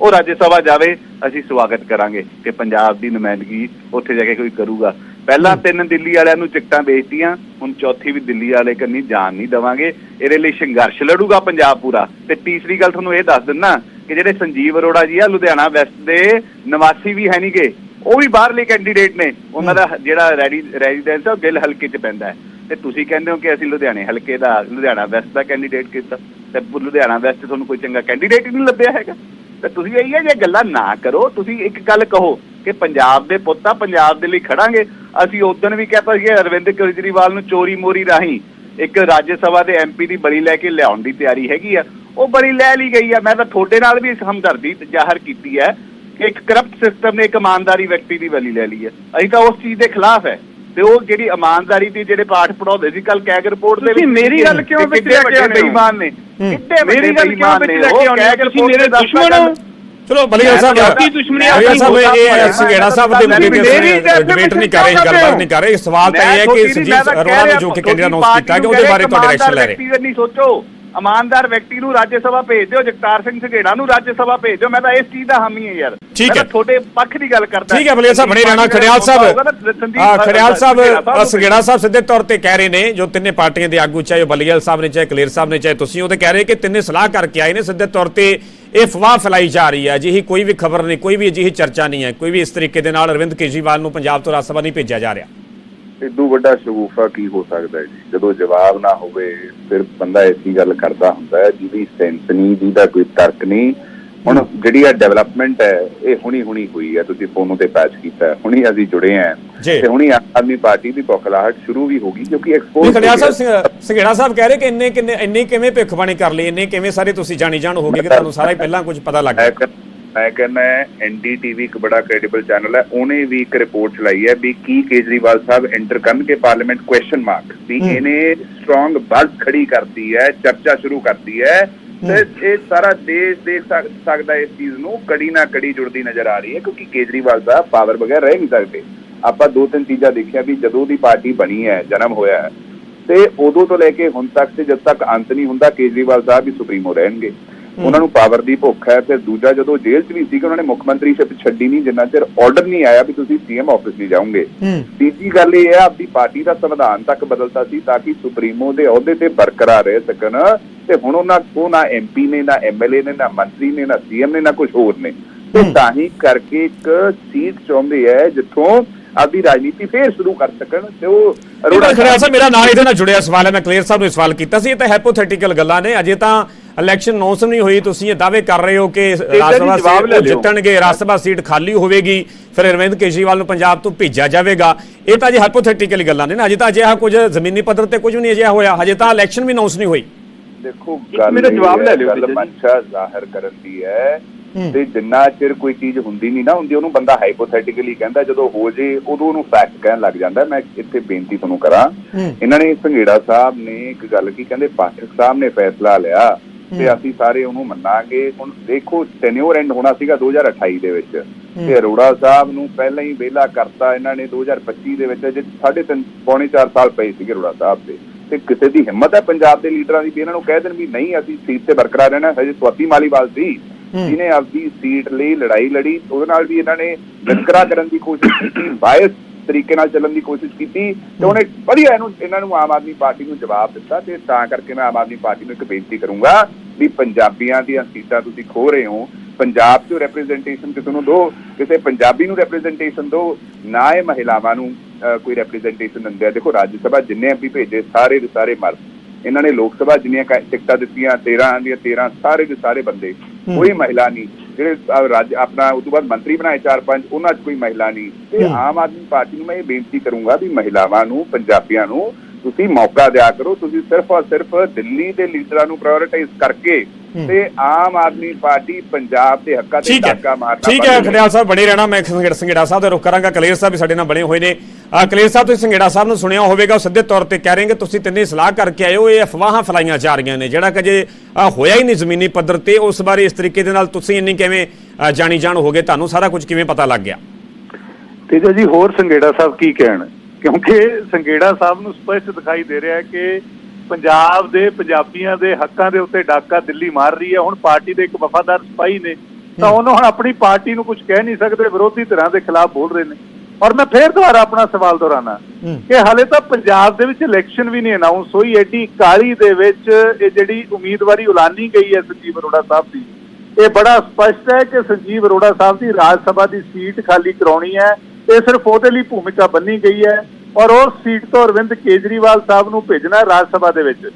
ਉਹ ਰਾਜ ਸਭਾ ਜਾਵੇ, ਅਸੀਂ ਸਵਾਗਤ ਕਰਾਂਗੇ ਕਿ ਪੰਜਾਬ ਦੀ ਨੁਮਾਇੰਦਗੀ ਉੱਥੇ ਜਾ ਕੇ ਕੋਈ ਕਰੂਗਾ। ਪਹਿਲਾਂ ਤਿੰਨ ਦਿੱਲੀ ਵਾਲਿਆਂ ਨੂੰ ਟਿਕਟਾਂ ਵੇਚਤੀਆਂ, ਹੁਣ ਚੌਥੀ ਵੀ ਦਿੱਲੀ ਵਾਲੇ ਕੰਨੀ ਜਾਣ ਨਹੀਂ ਦਵਾਂਗੇ। ਇਹਦੇ ਲਈ ਸੰਘਰਸ਼ ਲੜੂਗਾ ਪੰਜਾਬ ਪੂਰਾ। ਤੇ ਤੀਸਰੀ ਗੱਲ ਤੁਹਾਨੂੰ ਇਹ ਦੱਸ ਦਿੰਨਾ ਕਿ ਜਿਹੜੇ ਸੰਜੀਵ ਅਰੋੜਾ ਜੀ ਆ, ਲੁਧਿਆਣਾ ਵੈਸਟ ਦੇ ਨਿਵਾਸੀ ਵੀ ਹੈ ਨਹੀਂਗੇ ਉਹ ਵੀ ਬਾਹਰਲੇ ਕੈਂਡੀਡੇਟ ਨੇ। ਉਹਨਾਂ ਦਾ ਜਿਹੜਾ ਰੈਡੀ ਰੈਜ਼ੀਡੈਂਸ ਆ, ਉਹ ਗਿੱਲ ਹਲਕੇ 'ਚ ਪੈਂਦਾ ਹੈ। ਤੇ ਤੁਸੀਂ ਕਹਿੰਦੇ ਹੋ ਕਿ ਅਸੀਂ ਲੁਧਿਆਣੇ ਹਲਕੇ ਦਾ, ਲੁਧਿਆਣਾ ਵੈਸਟ ਦਾ ਕੈਂਡੀਡੇਟ ਕੀਤਾ। ਤੇ ਲੁਧਿਆਣਾ ਵੈਸਟ ਤੁਹਾਨੂੰ ਕੋਈ ਚੰਗਾ ਕੈਂਡੀਡੇਟ ਹੀ ਨਹੀਂ ਲੱਭਿਆ ਹੈਗਾ। ਤੇ ਤੁਸੀਂ ਇਹ ਜੇ ਗੱਲਾਂ ਨਾ ਕਰੋ, ਤੁਸੀਂ ਇੱਕ ਗੱਲ ਕਹੋ ਕਿ ਪੰਜਾਬ ਦੇ ਪੁੱਤ ਆ, ਪੰਜਾਬ ਦੇ ਲਈ ਖੜਾਂਗੇ। ਅਸੀਂ ਉਦੋਂ ਵੀ ਕਹਿਤਾ ਸੀ, ਅਰਵਿੰਦ ਕੇਜਰੀਵਾਲ ਨੂੰ ਚੋਰੀ ਮੋਰੀ ਰਾਹੀਂ ਇੱਕ ਰਾਜ ਸਭਾ ਦੇ ਐਮਪੀ ਦੀ ਬਲੀ ਲੈ ਕੇ ਲਿਆਉਣ ਦੀ ਤਿਆਰੀ ਹੈਗੀ ਆ। ਉਹ ਬਲੀ ਲੈ ਲਈ ਗਈ ਆ। ਮੈਂ ਤਾਂ ਤੁਹਾਡੇ ਨਾਲ ਵੀ ਇਸ ਹਮਦਰਦੀ ਜ਼ਾਹਰ ਕੀਤੀ ਹੈ ਕਿ ਇੱਕ ਕਰਪਟ ਸਿਸਟਮ ਨੇ ਇੱਕ ਇਮਾਨਦਾਰੀ ਵਿਅਕਤੀ ਦੀ ਬਲੀ ਲੈ ਲਈ ਹੈ। ਅਸੀਂ ਤਾਂ ਉਸ ਚੀਜ਼ ਦੇ ਖਿਲਾਫ ਹੈ। ਤੇ ਉਹ ਜਿਹੜੀ ਇਮਾਨਦਾਰੀ ਦੀ ਜਿਹੜੇ ਪਾਠ ਪੜਾਉਂਦੇ ਸੀ ਕੱਲ ਕੈਗ ਰਿਪੋਰਟ ਦੇ ਤੁਸੀਂ ਮੇਰੀ ਗੱਲ ਕਿਉਂ ਵਿੱਚ ਲੈ ਕੇ ਆਉਂਦੇ ਹੋ? ਬੇਈਮਾਨ ਨੇ। ਕਿੱਡੇ ਮੇਰੀ ਗੱਲ ਕਿਉਂ ਵਿੱਚ ਲੈ ਕੇ ਆਉਂਦੇ? ਤੁਸੀਂ ਮੇਰੇ ਦੁਸ਼ਮਣ ਹੋ? ਚਲੋ ਬਲੀਆ ਸਾਹਿਬ ਜਾਤੀ ਦੁਸ਼ਮਣੀ ਬਲੀਆ ਆਪਣੀ ਸਾਹਿਬ ਹੋ ਇਹ। ਸੰਘੇੜਾ ਸਾਹਿਬ ਦੇ ਮੁੱਦੇ ਤੇ ਡਿਬੇਟ ਨਹੀਂ ਕਰ ਰਹੇ ਗੱਲਬਾਤ ਨਹੀਂ ਕਰ ਰਹੇ ਸਵਾਲ ਤਾਂ ਇਹ ਹੈ ਕਿ ਸੰਜੀਵ ਅਰੋੜਾ ਨੇ ਜੋ ਕਿ ਕੈਂਡੀਡੇਟ ਅਨਾਉਂਸ ਕੀਤਾ ਕਿ ਉਹਦੇ ਬਾਰੇ ਤੁਹਾਡੇ ਰਿਐਕਸ਼ਨ ਲੈ ਰਹੇ ਨਹੀਂ ਸੋਚੋ ਇਮਾਨਦਾਰ ਵਿਅਕਤੀ ਨੂੰ ਰਾਜ ਸਭਾ ਭੇਜ ਦਿਓ ਜਗਤਾਰ ਸਿੰਘ ਸੰਘੇੜਾ ਨੂੰ ਰਾਜ ਸਭਾ ਭੇਜ ਦਿਓ। ਮੈਂ ਤਾਂ ਇਸ ਚੀਜ਼ ਦਾ ਹਾਮੀ ਹਾਂ ਯਾਰ। ਠੀਕ ਹੈ। ਤੁਹਾਡੇ ਪੱਖ ਦੀ ਗੱਲ ਕਰਦਾ। ਠੀਕ ਹੈ ਬਲੀਆ ਸਾਹਿਬ ਬਣੇ ਰਹਿਣਾ। ਖੜਿਆਲ ਸਾਹਿਬ ਆ ਖੜਿਆਲ ਸਾਹਿਬ ਅ, ਸੰਘੇੜਾ ਸਾਹਿਬ ਸਿੱਧੇ ਤੌਰ ਤੇ ਕਹਿ ਰਹੇ ਨੇ ਜੋ ਤਿੰਨੇ ਪਾਰਟੀਆਂ ਦੇ ਆਗੂ ਚਾਹੇ ਉਹ ਬਲੀਅਲ ਸਾਹਿਬ ਨੇ ਚਾਹੇ ਕਲੇਰ ਸਾਹਿਬ ਨੇ ਚਾਹੇ ਤੁਸੀਂ ਉਹ ਤੇ ਕਹਿ ਰਹੇ ਕਿ ਤਿੰਨੇ ਸਲਾਹ ਕਰਕੇ ਆਏ ਨੇ ਸਿੱਧੇ ਤੌਰ ਤੇ ਇਹ ਫਵਾਹ ਫੈਲਾਈ ਜਾ ਰਹੀ ਹੈ। ਅਜਿਹੀ ਕੋਈ ਵੀ ਖਬਰ ਨਹੀਂ ਕੋਈ ਵੀ ਅਜਿਹੀ ਚਰਚਾ ਨਹੀਂ ਹੈ। ਕੋਈ ਵੀ ਇਸ ਤਰੀਕੇ ਦੇ ਨਾਲ ਅਰਵਿੰਦ ਕੇਜਰੀਵਾਲ ਨੂੰ ਪੰਜਾਬ ਤੋਂ ਰਾਜ ਸਭਾ ਨਹੀਂ ਭੇਜਿਆ ਜਾ ਰਿਹਾ। ਇਦੋਂ ਵੱਡਾ ਸ਼ਗੂਫਾ ਕੀ ਹੋ ਸਕਦਾ ਹੈ ਜੀ? ਜਦੋਂ ਜਵਾਬ ਨਾ ਹੋਵੇ ਫਿਰ ਬੰਦਾ ਐਸੀ ਗੱਲ ਕਰਦਾ ਹੁੰਦਾ ਹੈ ਜਿਹਦੀ ਸੈਂਸ ਨਹੀਂ ਜਿਹਦਾ ਕੋਈ ਤਰਕ ਨਹੀਂ। ਹੁਣ ਜਿਹੜੀ ਆ ਡਿਵੈਲਪਮੈਂਟ ਹੈ ਇਹ ਹੁਣੀ ਹੁਣੀ ਹੋਈ ਹੈ ਤੁਸੀਂ ਫੋਨੋਂ ਤੇ ਪੈਚ ਕੀਤਾ। ਹੁਣੀ ਅਸੀਂ ਜੁੜੇ ਆਂ। ਤੇ ਹੁਣੀ ਆਦਮੀ ਪਾਰਟੀ ਦੀ ਪੋਖਲਾਹਟ ਸ਼ੁਰੂ ਵੀ ਹੋ ਗਈ ਕਿਉਂਕਿ ਐਕਸਪੋਜ਼ ਖੜਿਆਲ ਸਾਹਿਬ ਸਿੰਘ- ਸੰਘੇੜਾ ਸਾਹਿਬ ਕਹਿ ਰਹੇ ਕਿ ਇੰਨੇ ਕਿੰਨੇ ਇੰਨੀ ਕਿਵੇਂ ਭਿੱਖਬਾਣੀ ਕਰ ਲਈ ਇੰਨੇ ਕਿਵੇਂ ਸਾਰੇ ਤੁਸੀਂ ਜਾਣੀ ਜਾਣ ਹੋਗੇ ਕਿ ਤੁਹਾਨੂੰ ਸਾਰਾ ਹੀ ਪਹਿਲਾਂ ਕੁਝ ਪਤਾ ਲੱਗ ਗਿਆ? ਮੈਂ ਕਹਿੰਦਾ ਐਨਡੀਟੀਵੀ ਇੱਕ ਬੜਾ ਕ੍ਰੈਡੀਬਲ ਚੈਨਲ ਹੈ ਉਹਨੇ ਵੀ ਇੱਕ ਰਿਪੋਰਟ ਚਲਾਈ ਹੈ ਵੀ ਕੀ ਕੇਜਰੀਵਾਲ ਸਾਹਿਬ ਐਂਟਰ ਕਰਨਗੇ ਪਾਰਲੀਮੈਂਟ ਕੁਐਸਚਨ ਮਾਰਕ ਵੀ। ਇਹਨੇ ਸਟਰੋਂਗ ਬਜ਼ ਖੜੀ ਕਰਤੀ ਹੈ ਚਰਚਾ ਸ਼ੁਰੂ ਕਰਤੀ ਹੈ ਤੇ ਇਹ ਸਾਰਾ ਦੇਸ਼ ਦੇਖ ਸਕ- ਸਕਦਾ ਇਸ ਚੀਜ਼ ਨੂੰ ਕੜੀ ਨਾ ਕੜੀ ਜੁੜਦੀ ਨਜ਼ਰ ਆ ਰਹੀ ਹੈ ਕਿਉਂਕਿ ਕੇਜਰੀਵਾਲ ਸਾਹਿਬ ਪਾਵਰ ਬਗੈਰ ਰਹਿ ਨਹੀਂ ਸਕਦੇ। ਆਪਾਂ ਦੋ ਤਿੰਨ ਚੀਜ਼ਾਂ ਦੇਖਿਆ ਵੀ ਜਦੋਂ ਦੀ ਪਾਰਟੀ ਬਣੀ ਹੈ ਜਨਮ ਹੋਇਆ ਹੈ ਤੇ ਉਦੋਂ ਤੋਂ ਲੈ ਕੇ ਹੁਣ ਤੱਕ ਤੇ ਜਦ ਤੱਕ ਅੰਤ ਨਹੀਂ ਹੁੰਦਾ ਕੇਜਰੀਵਾਲ ਸਾਹਿਬ ਹੀ ਸੁਪਰੀਮੋ ਰਹਿਣਗੇ। ਉਹਨਾਂ ਨੂੰ ਪਾਵਰ ਦੀ ਭੁੱਖ ਹੈ ਫਿਰ ਦੂਜਾ ਜਦੋਂ ਜੇਲ੍ਹ 'ਚ ਵੀ ਸੀ ਕਿ ਉਹਨਾਂ ਨੇ ਮੁੱਖ ਮੰਤਰੀਸ਼ਿਪ ਛੱਡੀ ਨਹੀਂ ਜਿੰਨਾ ਚਿਰ ਆਰਡਰ ਨਹੀਂ ਆਇਆ ਵੀ ਤੁਸੀਂ ਸੀਐਮ ਆਫਿਸ ਨਹੀਂ ਜਾਓਗੇ। ਤੀਜੀ ਗੱਲ ਇਹ ਹੈ ਆਪਦੀ ਪਾਰਟੀ ਦਾ ਸੰਵਿਧਾਨ ਤੱਕ ਬਦਲਤਾ ਸੀ ਤਾਂ ਕਿ ਸੁਪਰੀਮੋ ਦੇ ਅਹੁਦੇ ਤੇ ਬਰਕਰਾਰ ਰਹਿ ਸਕਣ ਤੇ ਹੁਣ ਉਹਨਾਂ ਕੋ ਨਾ ਐਮਪੀ ਨੇ ਨਾ ਐਮਐਲਏ ਨੇ ਨਾ ਮੰਤਰੀ ਨੇ ਨਾ ਸੀਐਮ ਨੇ ਨਾ ਕੁਝ ਹੋਰ ਨੇ। ਤੇ ਤਾਂ ਹੀ ਕਰਕੇ ਇੱਕ ਸੀਟ ਚਾਹੁੰਦੇ ਹੈ ਜਿੱਥੋਂ ਆਪਦੀ ਰਾਜਨੀਤੀ ਫੇਰ ਸ਼ੁਰੂ ਕਰ ਸਕਣ ਤੇ ਉਹ ਅਰੋੜਾ ਖੜਿਆਲ ਸਾਹਿਬ ਮੇਰਾ ਨਾਂ ਇਹਦੇ ਨਾਲ ਜੁੜਿਆ ਸਵਾਲ ਹੈ। ਮੈਂ ਕਲੀਅਰ ਸਾਹਿਬ ਨੂੰ ਇਹ ਸਵਾਲ ਕੀਤਾ ਸੀ। ਇਹ ਤਾਂ ਹਾਈਪੋਥੈਟੀਕਲ ਗੱਲਾਂ ਨੇ। ਅਜੇ ਤਾਂ ਇਲੈਕਸ਼ਨ ਅਨਾਉਂਸ ਨਹੀਂ ਹੋਈ। ਤੁਸੀਂ ਇਹ ਦਾਅਵੇ ਕਰ ਰਹੇ ਹੋ ਕਿ ਰਾਜ ਸਭਾ ਸੀਟ। ਜਿੱਤਣਗੇ ਰਾਜ ਸਭਾ ਸੀਟ ਖਾਲੀ ਹੋਵੇਗੀ ਫਿਰ ਅਰਵਿੰਦ ਕੇਜਰੀਵਾਲ ਨੂੰ ਪੰਜਾਬ ਤੋਂ ਭੇਜਿਆ ਜਾਵੇਗਾ। ਇਹ ਤਾਂ ਜੀ ਹਾਈਪੋਥੈਟੀਕਲ ਗੱਲਾਂ ਨੇ ਨਾ। ਅਜੇ ਤਾਂ ਅਜਿਹਾ ਕੁਝ ਜ਼ਮੀਨੀ ਪੱਧਰ ਤੇ ਕੁਝ ਵੀ ਨਹੀਂ ਅਜਿਹਾ ਹੋਇਆ। ਹਜੇ ਤਾਂ ਇਲੈਕਸ਼ਨ ਵੀ ਅਨਾਉਂਸ ਨਹੀਂ ਹੋਈ। ਦੇਖੋ ਗੱਲ ਮੇਰਾ ਜਵਾਬ ਲੈ ਲਿਓ ਗੱਲ। ਮਨਸ਼ਾ ਜ਼ਾਹਰ ਕਰਨ ਦੀ ਹੂੰ। ਤੇ ਜਿੰਨਾ ਚਿਰ ਕੋਈ ਚੀਜ਼ ਹੁੰਦੀ ਨਹੀਂ ਨਾ ਹੁੰਦੀ ਉਹਨੂੰ ਬੰਦਾ ਹਾਈਪੋਥੈਟਿਕਲੀ ਕਹਿੰਦਾ ਜਦੋਂ ਹੋ ਜੇ ਉਦੋਂ ਉਹਨੂੰ ਫੈਕਟ ਕਹਿਣ ਲੱਗ ਜਾਂਦਾ ਮੈਂ ਇੱਥੇ ਬੇਨਤੀ ਤੁਹਾਨੂੰ ਕਰਾਂ। ਇਹਨਾਂ ਨੇ ਸੰਘੇੜਾ ਸਾਹਿਬ ਨੇ ਇੱਕ ਗੱਲ ਕੀ ਕਹਿੰਦੇ ਪਾਠਕ ਸਾਹਿਬ ਨੇ ਫੈਸਲਾ ਲਿਆ ਤੇ ਅਸੀਂ ਸਾਰੇ ਉਹਨੂੰ ਮੰਨਾਂਗੇ। ਹੁਣ ਦੇਖੋ ਟੈਨਿਓਰ ਐਂਡ ਹੋਣਾ ਸੀਗਾ 2028 ਦੇ ਵਿੱਚ। ਤੇ ਅਰੋੜਾ ਸਾਹਿਬ ਨੂੰ ਪਹਿਲਾਂ ਹੀ ਵਿਹਲਾ ਕਰਤਾ ਇਹਨਾਂ ਨੇ 2025 ਦੇ ਵਿੱਚ ਜੇ ਸਾਢੇ ਤਿੰਨ ਪੌਣੇ 4 ਸਾਲ ਪਏ ਸੀਗੇ ਅਰੋੜਾ ਸਾਹਿਬ ਦੇ। ਤੇ ਕਿਸੇ ਦੀ ਹਿੰਮਤ ਹੈ ਪੰਜਾਬ ਦੇ ਲੀਡਰਾਂ ਦੀ ਵੀ ਇਹਨਾਂ ਨੂੰ ਕਹਿ ਦੇਣ ਵੀ ਨਹੀਂ ਅਸੀਂ ਸੀਟ ਤੇ ਬਰਕਰਾਰ ਰਹਿਣਾ ਹਜੇ ਸਵਾਤੀ ਮਾਲੀਵਾਲ ਸੀ। ਜਿਹਨੇ ਆਪਦੀ ਸੀਟ ਲਈ ਲੜਾਈ ਲੜੀ ਉਹਦੇ ਨਾਲ ਵੀ ਇਹਨਾਂ ਨੇ ਵਿਤਕਰਾ ਕਰਨ ਦੀ ਕੋਸ਼ਿਸ਼ ਕੀਤੀ ਬਾਇਸ ਤਰੀਕੇ ਨਾਲ ਚੱਲਣ ਦੀ ਕੋਸ਼ਿਸ਼ ਕੀਤੀ ਤੇ ਉਹਨੇ ਵਧੀਆ ਇਹਨੂੰ ਇਹਨਾਂ ਨੂੰ ਆਮ ਆਦਮੀ ਪਾਰਟੀ ਨੂੰ ਜਵਾਬ ਦਿੱਤਾ ਤੇ ਤਾਂ ਕਰਕੇ ਮੈਂ ਆਮ ਆਦਮੀ ਪਾਰਟੀ ਨੂੰ ਇੱਕ ਬੇਨਤੀ ਕਰੂੰਗਾ ਵੀ ਪੰਜਾਬੀਆਂ ਦੀਆਂ ਸੀਟਾਂ ਤੁਸੀਂ ਖੋ ਰਹੇ ਹੋ ਪੰਜਾਬ 'ਚ ਰਿਪਰੈਜ਼ੈਂਟੇਸ਼ਨ ਕਿਸੇ ਨੂੰ ਦਿਓ ਕਿਸੇ ਪੰਜਾਬੀ ਨੂੰ ਰਿਪਰੈਜ਼ੈਂਟੇਸ਼ਨ ਦਿਓ ਨਾ ਇਹ ਮਹਿਲਾਵਾਂ ਨੂੰ ਕੋਈ ਰਿਪਰੈਜ਼ੈਂਟੇਸ਼ਨ ਦਿੰਦੇ ਆ। ਦੇਖੋ ਰਾਜ ਸਭਾ ਜਿੰਨੇ ਐਮਪੀ ਭੇਜੇ ਸਾਰੇ ਦੇ ਸਾਰੇ ਮਰਦ ਇਹਨਾਂ ਨੇ ਲੋਕ ਸਭਾ ਜਿੰਨੀਆਂ ਟਿਕਟਾਂ ਦਿੱਤੀਆਂ 13 ਦੀਆਂ 13 ਸਾਰੇ ਦੇ ਸਾਰੇ ਬੰਦੇ ਕੋਈ ਮਹਿਲਾ ਨਹੀਂ। ਜਿਹੜੇ ਰਾਜ ਆਪਣਾ ਉਸ ਤੋਂ ਬਾਅਦ ਮੰਤਰੀ ਬਣਾਏ ਚਾਰ ਪੰਜ ਉਹਨਾਂ 'ਚ ਕੋਈ ਮਹਿਲਾ ਨਹੀਂ। ਤੇ ਆਮ ਆਦਮੀ ਪਾਰਟੀ ਨੂੰ ਮੈਂ ਇਹ ਬੇਨਤੀ ਕਰੂੰਗਾ ਵੀ ਮਹਿਲਾਵਾਂ ਨੂੰ ਪੰਜਾਬੀਆਂ ਨੂੰ ਤੁਸੀਂ ਮੌਕਾ ਦਿਆ ਕਰੋ ਤੁਸੀਂ ਸਿਰਫ ਔਰ ਸਿਰਫ ਦਿੱਲੀ ਦੇ ਲੀਡਰਾਂ ਨੂੰ ਪ੍ਰਾਇੋਰਟਾਈਜ਼ ਕਰਕੇ ਤੇ ਆਮ ਆਦਮੀ ਪਾਰਟੀ ਪੰਜਾਬ ਦੇ ਹੱਕਾਂ ਤੇ ਠੀਕ ਹੈ। ਡਾਕਾ ਮਾਰਨਾ ਠੀਕ ਹੈ। ਖੜਿਆਲ ਸਾਹਿਬ ਬਣੇ ਰਹਿਣਾ ਮੈਂ ਸੰਗੇੜਾ ਸੰਗੇੜਾ ਸਾਹਿਬ ਦਾ ਰੁਖ ਕਰਾਂਗਾ। ਕਲੇਰ ਸਾਹਿਬ ਵੀ ਸਾਡੇ ਨਾਲ ਬਣੇ ਹੋਏ ਨੇ। ਕਲੇਰ ਸਾਹਿਬ ਤੁਸੀਂ ਸੰਗੇੜਾ ਸਾਹਿਬ ਨੂੰ ਸੁਣਿਆ ਹੋਵੇਗਾ ਉਹ ਸਿੱਧੇ ਤੌਰ ਤੇ ਕਹਿ ਰਹੇ ਕਿ ਤੁਸੀਂ ਤਿੰਨੇ ਸਲਾਹ ਕਰਕੇ ਆਏ ਹੋ ਇਹ ਅਫਵਾਹਾਂ ਫਲਾਈਆਂ ਜਾ ਰਹੀਆਂ ਨੇ ਜਿਹੜਾ ਕਿ ਜੇ ਅਹ, ਹੋਇਆ ਹੀ ਨਹੀਂ ਜ਼ਮੀਨੀ ਪੱਧਰ ਤੇ। ਉਸ ਬਾਰੇ ਇਸ ਤਰੀਕੇ ਦੇ ਨਾਲ ਤੁਸੀਂ ਇੰਨੀ ਕਿਵੇਂ ਜਾਣੀ ਜਾਣ ਹੋਗੇ ਤੁਹਾਨੂੰ ਸਾਰਾ ਕੁਝ ਕਿਵੇਂ ਪਤਾ ਲੱਗ ਗਿਆ? ਤੇਜਾ ਜੀ ਹੋਰ ਸੰਗੇੜਾ ਸਾਹਿਬ ਕੀ ਕਹਿਣ? ਕਿਉਂਕਿ ਸੰਗੇੜਾ ਸਾਹਿਬ ਨੂੰ ਸਪਸ਼ਟ ਦਿਖਾਈ ਦੇ ਰਿਹਾ ਹੈ ਕਿ ਪੰਜਾਬ ਦੇ ਪੰਜਾਬੀਆਂ ਦੇ ਹੱਕਾਂ ਦੇ ਉੱਤੇ ਡਾਕਾ ਦਿੱਲੀ ਮਾਰ ਰਹੀ ਹੈ। ਹੁਣ ਪਾਰਟੀ ਦੇ ਇੱਕ ਵਫਾਦਾਰ ਸਿਪਾਹੀ ਨੇ ਤਾਂ ਉਹਨੂੰ ਹੁਣ ਆਪਣੀ ਪਾਰਟੀ ਨੂੰ ਕੁਝ ਕਹਿ ਨਹੀਂ ਸਕਦੇ ਵਿਰੋਧੀ ਧਿਰਾਂ ਦੇ ਖਿਲਾਫ ਬੋਲ ਰਹੇ ਨੇ। ਔਰ ਮੈਂ ਫੇਰ ਦੁਬਾਰਾ ਆਪਣਾ ਸਵਾਲ ਦੁਹਰਾਣਾ ਕਿ ਹਾਲੇ ਤਾਂ ਪੰਜਾਬ ਦੇ ਵਿੱਚ ਇਲੈਕਸ਼ਨ ਵੀ ਨਹੀਂ ਅਨਾਉਂਸ ਹੋਈ। ਐਡੀ ਕਾਲੀ ਦੇ ਵਿੱਚ ਇਹ ਜਿਹੜੀ ਉਮੀਦਵਾਰੀ ਉਲਾਨੀ ਗਈ ਹੈ ਸੰਜੀਵ ਅਰੋੜਾ ਸਾਹਿਬ ਦੀ ਇਹ ਬੜਾ ਸਪਸ਼ਟ ਹੈ ਕਿ ਸੰਜੀਵ ਅਰੋੜਾ ਸਾਹਿਬ ਦੀ ਰਾਜ ਸਭਾ ਦੀ ਸੀਟ ਖਾਲੀ ਕਰਾਉਣੀ ਹੈ। ਇਹ ਸਿਰਫ ਉਹਦੇ ਲਈ ਭੂਮਿਕਾ ਬੰਨੀ ਗਈ ਹੈ ਔਰ ਉਸ ਸੀਟ ਤੋਂ ਅਰਵਿੰਦ ਕੇਜਰੀਵਾਲ ਸਾਹਿਬ ਨੂੰ ਭੇਜਣਾ ਰਾਜ ਸਭਾ ਦੇ ਵਿੱਚ।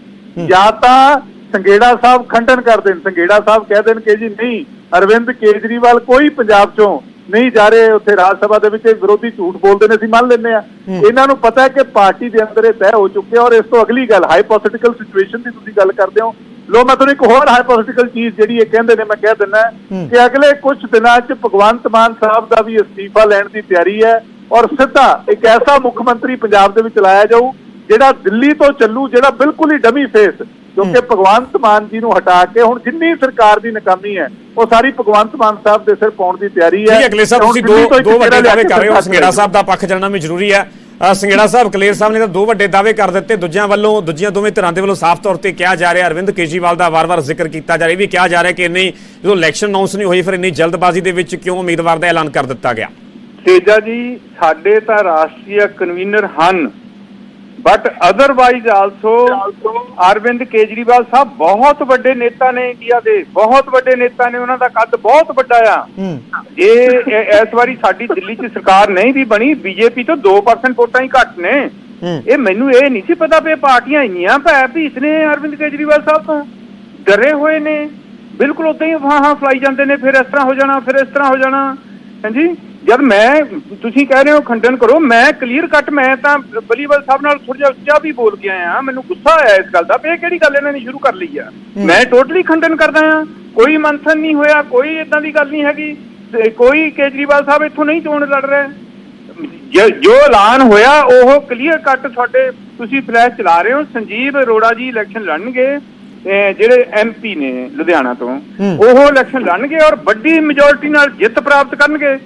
ਜਾਂ ਤਾਂ ਸੰਗੇੜਾ ਸਾਹਿਬ ਖੰਡਨ ਕਰ ਦੇਣ। ਸੰਗੇੜਾ ਸਾਹਿਬ ਕਹਿ ਦੇਣ ਕਿ ਜੀ ਨਹੀਂ ਅਰਵਿੰਦ ਕੇਜਰੀਵਾਲ ਕੋਈ ਪੰਜਾਬ ਚੋਂ ਨਹੀਂ ਜਾ ਰਹੇ ਉੱਥੇ ਰਾਜ ਸਭਾ ਦੇ ਵਿੱਚ ਇਹ ਵਿਰੋਧੀ ਝੂਠ ਬੋਲਦੇ ਨੇ ਅਸੀਂ ਮੰਨ ਲੈਂਦੇ ਆ ਇਹਨਾਂ ਨੂੰ ਪਤਾ ਹੈ ਕਿ ਪਾਰਟੀ ਦੇ ਅੰਦਰ ਇਹ ਤੈਅ ਹੋ ਚੁੱਕਿਆ ਔਰ ਇਸ ਤੋਂ ਅਗਲੀ ਗੱਲ ਹਾਈਪੋਥੈਟੀਕਲ ਸਿਚੁਏਸ਼ਨ ਦੀ ਤੁਸੀਂ ਗੱਲ ਕਰਦੇ ਹੋ ਲੋ ਮੈਂ ਤੁਹਾਨੂੰ ਇੱਕ ਹੋਰ ਹਾਈਪੋਥੈਟੀਕਲ ਚੀਜ਼ ਜਿਹੜੀ ਇਹ ਕਹਿੰਦੇ ਨੇ ਮੈਂ ਕਹਿ ਦਿੰਦਾ ਕਿ ਅਗਲੇ ਕੁਝ ਦਿਨਾਂ 'ਚ ਭਗਵੰਤ ਮਾਨ ਸਾਹਿਬ ਦਾ ਵੀ ਅਸਤੀਫਾ ਲੈਣ ਦੀ ਤਿਆਰੀ ਹੈ ਔਰ ਸਿੱਧਾ ਇੱਕ ਐਸਾ ਮੁੱਖ ਮੰਤਰੀ ਪੰਜਾਬ ਦੇ ਵਿੱਚ ਲਾਇਆ ਜਾਊ ਜਿਹੜਾ ਦਿੱਲੀ ਤੋਂ ਚੱਲੂ ਜਿਹੜਾ ਬਿਲਕੁਲ ਹੀ ਡਮੀ ਫੇਸ ਕਿਉਂਕਿ ਭਗਵੰਤ ਮਾਨ ਜੀ ਨੂੰ ਹਟਾ ਕੇ ਹੁਣ ਜਿੰਨੀ ਸਰਕਾਰ ਦੀ ਨਾਕਾਮੀ ਹੈ ਉਹ ਸਾਰੀ ਭਗਵੰਤ ਮਾਨ ਸਾਹਿਬ ਦੇ ਸਿਰ ਪਾਉਣ ਦੀ ਤਿਆਰੀ ਹੈ। ਠੀਕ ਹੈ ਕਲੇਰ ਸਾਹਿਬ ਤੁਸੀਂ ਦੋ ਦੋ ਵੱਡੇ ਦਾਅਵੇ ਕਰ ਰਹੇ ਹੋ ਸੰਗੇੜਾ ਸਾਹਿਬ ਦਾ ਪੱਖ ਜਾਣਨਾ ਵੀ ਜ਼ਰੂਰੀ ਹੈ। ਅ, ਸਾਹਿਬ ਕਲੇਰ ਸਾਹਿਬ ਨੇ ਤਾਂ ਦੋ ਵੱਡੇ ਦਾਅਵੇ ਕਰ ਦਿੱਤੇ। ਦੂਜਿਆਂ ਵੱਲੋਂ ਦੂਜੀਆਂ ਦੋਵੇਂ ਧਿਰਾਂ ਦੇ ਵੱਲੋਂ ਸਾਫ਼ ਤੌਰ ਤੇ ਕਿਹਾ ਜਾ ਰਿਹਾ ਅਰਵਿੰਦ ਕੇਜਰੀਵਾਲ ਦਾ ਵਾਰ-ਵਾਰ ਜ਼ਿਕਰ ਕੀਤਾ ਜਾ ਰਿਹਾ। ਇਹ ਵੀ ਕਿਹਾ ਜਾ ਰਿਹਾ ਕਿ ਇੰਨੀ ਜਦੋਂ ਇਲੈਕਸ਼ਨ ਅਨਾਉਂਸ ਨਹੀਂ ਹੋਈ ਫਿਰ ਇੰਨੀ ਜਲਦਬਾਜ਼ੀ ਦੇ ਵਿੱਚ ਕਿਉਂ ਉਮੀਦਵਾਰ ਦਾ ਐਲਾਨ ਕਰ ਦਿੱਤਾ ਗਿਆ? ਤੇਜਾ ਜੀ ਸਾਡੇ ਤਾਂ ਰਾਸ਼ਟਰੀ ਕਨਵੀਨਰ ਹਨ। But otherwise also Arvind Kejriwal ਸਾਹਿਬ ਬਹੁਤ ਵੱਡੇ ਨੇਤਾ ਨੇ ਇੰਡੀਆ ਦੇ ਬਹੁਤ ਵੱਡੇ ਨੇਤਾ ਨੇ ਉਹਨਾਂ ਦਾ ਕੱਦ ਬਹੁਤ ਵੱਡਾ ਆ ਇਹ ਇਸ ਵਾਰੀ ਸਾਡੀ ਦਿੱਲੀ 'ਚ ਸਰਕਾਰ ਨਹੀਂ ਵੀ ਬਣੀ ਬੀਜੇਪੀ ਤੋਂ 2% ਵੋਟਾਂ ਹੀ ਘੱਟ ਨੇ ਇਹ ਮੈਨੂੰ ਇਹ ਨਹੀਂ ਸੀ ਪਤਾ ਵੀ ਪਾਰਟੀਆਂ ਇੰਨੀਆਂ ਭੈ ਭੀਤ ਨੇ ਅਰਵਿੰਦ ਕੇਜਰੀਵਾਲ ਸਾਹਿਬ ਤੋਂ ਡਰੇ ਹੋਏ ਨੇ ਬਿਲਕੁਲ ਉਦਾਂ ਹੀ ਹਾਂ ਹਾਂ ਫਲਾਈ ਜਾਂਦੇ ਨੇ ਫਿਰ ਇਸ ਤਰ੍ਹਾਂ ਹੋ ਜਾਣਾ ਫਿਰ ਇਸ ਤਰ੍ਹਾਂ ਹੋ ਜਾਣਾ। ਹਾਂਜੀ? ਜਦ ਮੈਂ ਤੁਸੀਂ ਕਹਿ ਰਹੇ ਹੋ ਖੰਡਨ ਕਰੋ ਮੈਂ ਕਲੀਅਰ ਕੱਟ ਮੈਂ ਤਾਂ ਬਲੀਵਲ ਸਾਹਿਬ ਨਾਲ ਥੋੜਾ ਜਿਹਾ ਉੱਚਾ ਵੀ ਬੋਲ ਕੇ ਆਇਆ ਮੈਨੂੰ ਗੁੱਸਾ ਆਇਆ ਇਸ ਗੱਲ ਦਾ ਵੀ ਇਹ ਕਿਹੜੀ ਗੱਲ ਇਹਨਾਂ ਨੇ ਸ਼ੁਰੂ ਕਰ ਲਈ ਆ। ਮੈਂ ਟੋਟਲੀ ਖੰਡਨ ਕਰਦਾ ਆ ਕੋਈ ਮੰਥਨ ਨਹੀਂ ਹੋਇਆ ਕੋਈ ਇਦਾਂ ਦੀ ਗੱਲ ਨਹੀਂ ਹੈਗੀ ਕੋਈ ਕੇਜਰੀਵਾਲ ਸਾਹਿਬ ਇੱਥੋਂ ਨਹੀਂ ਚੋਣ ਲੜ ਰਿਹਾ। ਜੋ ਐਲਾਨ ਹੋਇਆ ਉਹ ਕਲੀਅਰ ਕੱਟ ਤੁਹਾਡੇ ਤੁਸੀਂ ਫਲੈਸ਼ ਚਲਾ ਰਹੇ ਹੋ ਸੰਜੀਵ ਅਰੋੜਾ ਜੀ ਇਲੈਕਸ਼ਨ ਲੜਨਗੇ ਜਿਹੜੇ ਐਮਪੀ ਨੇ ਲੁਧਿਆਣਾ ਤੋਂ ਉਹ ਇਲੈਕਸ਼ਨ ਲੜਨਗੇ ਔਰ ਵੱਡੀ ਮੈਜੋਰਿਟੀ ਨਾਲ ਜਿੱਤ ਪ੍ਰਾਪਤ ਕਰਨਗੇ।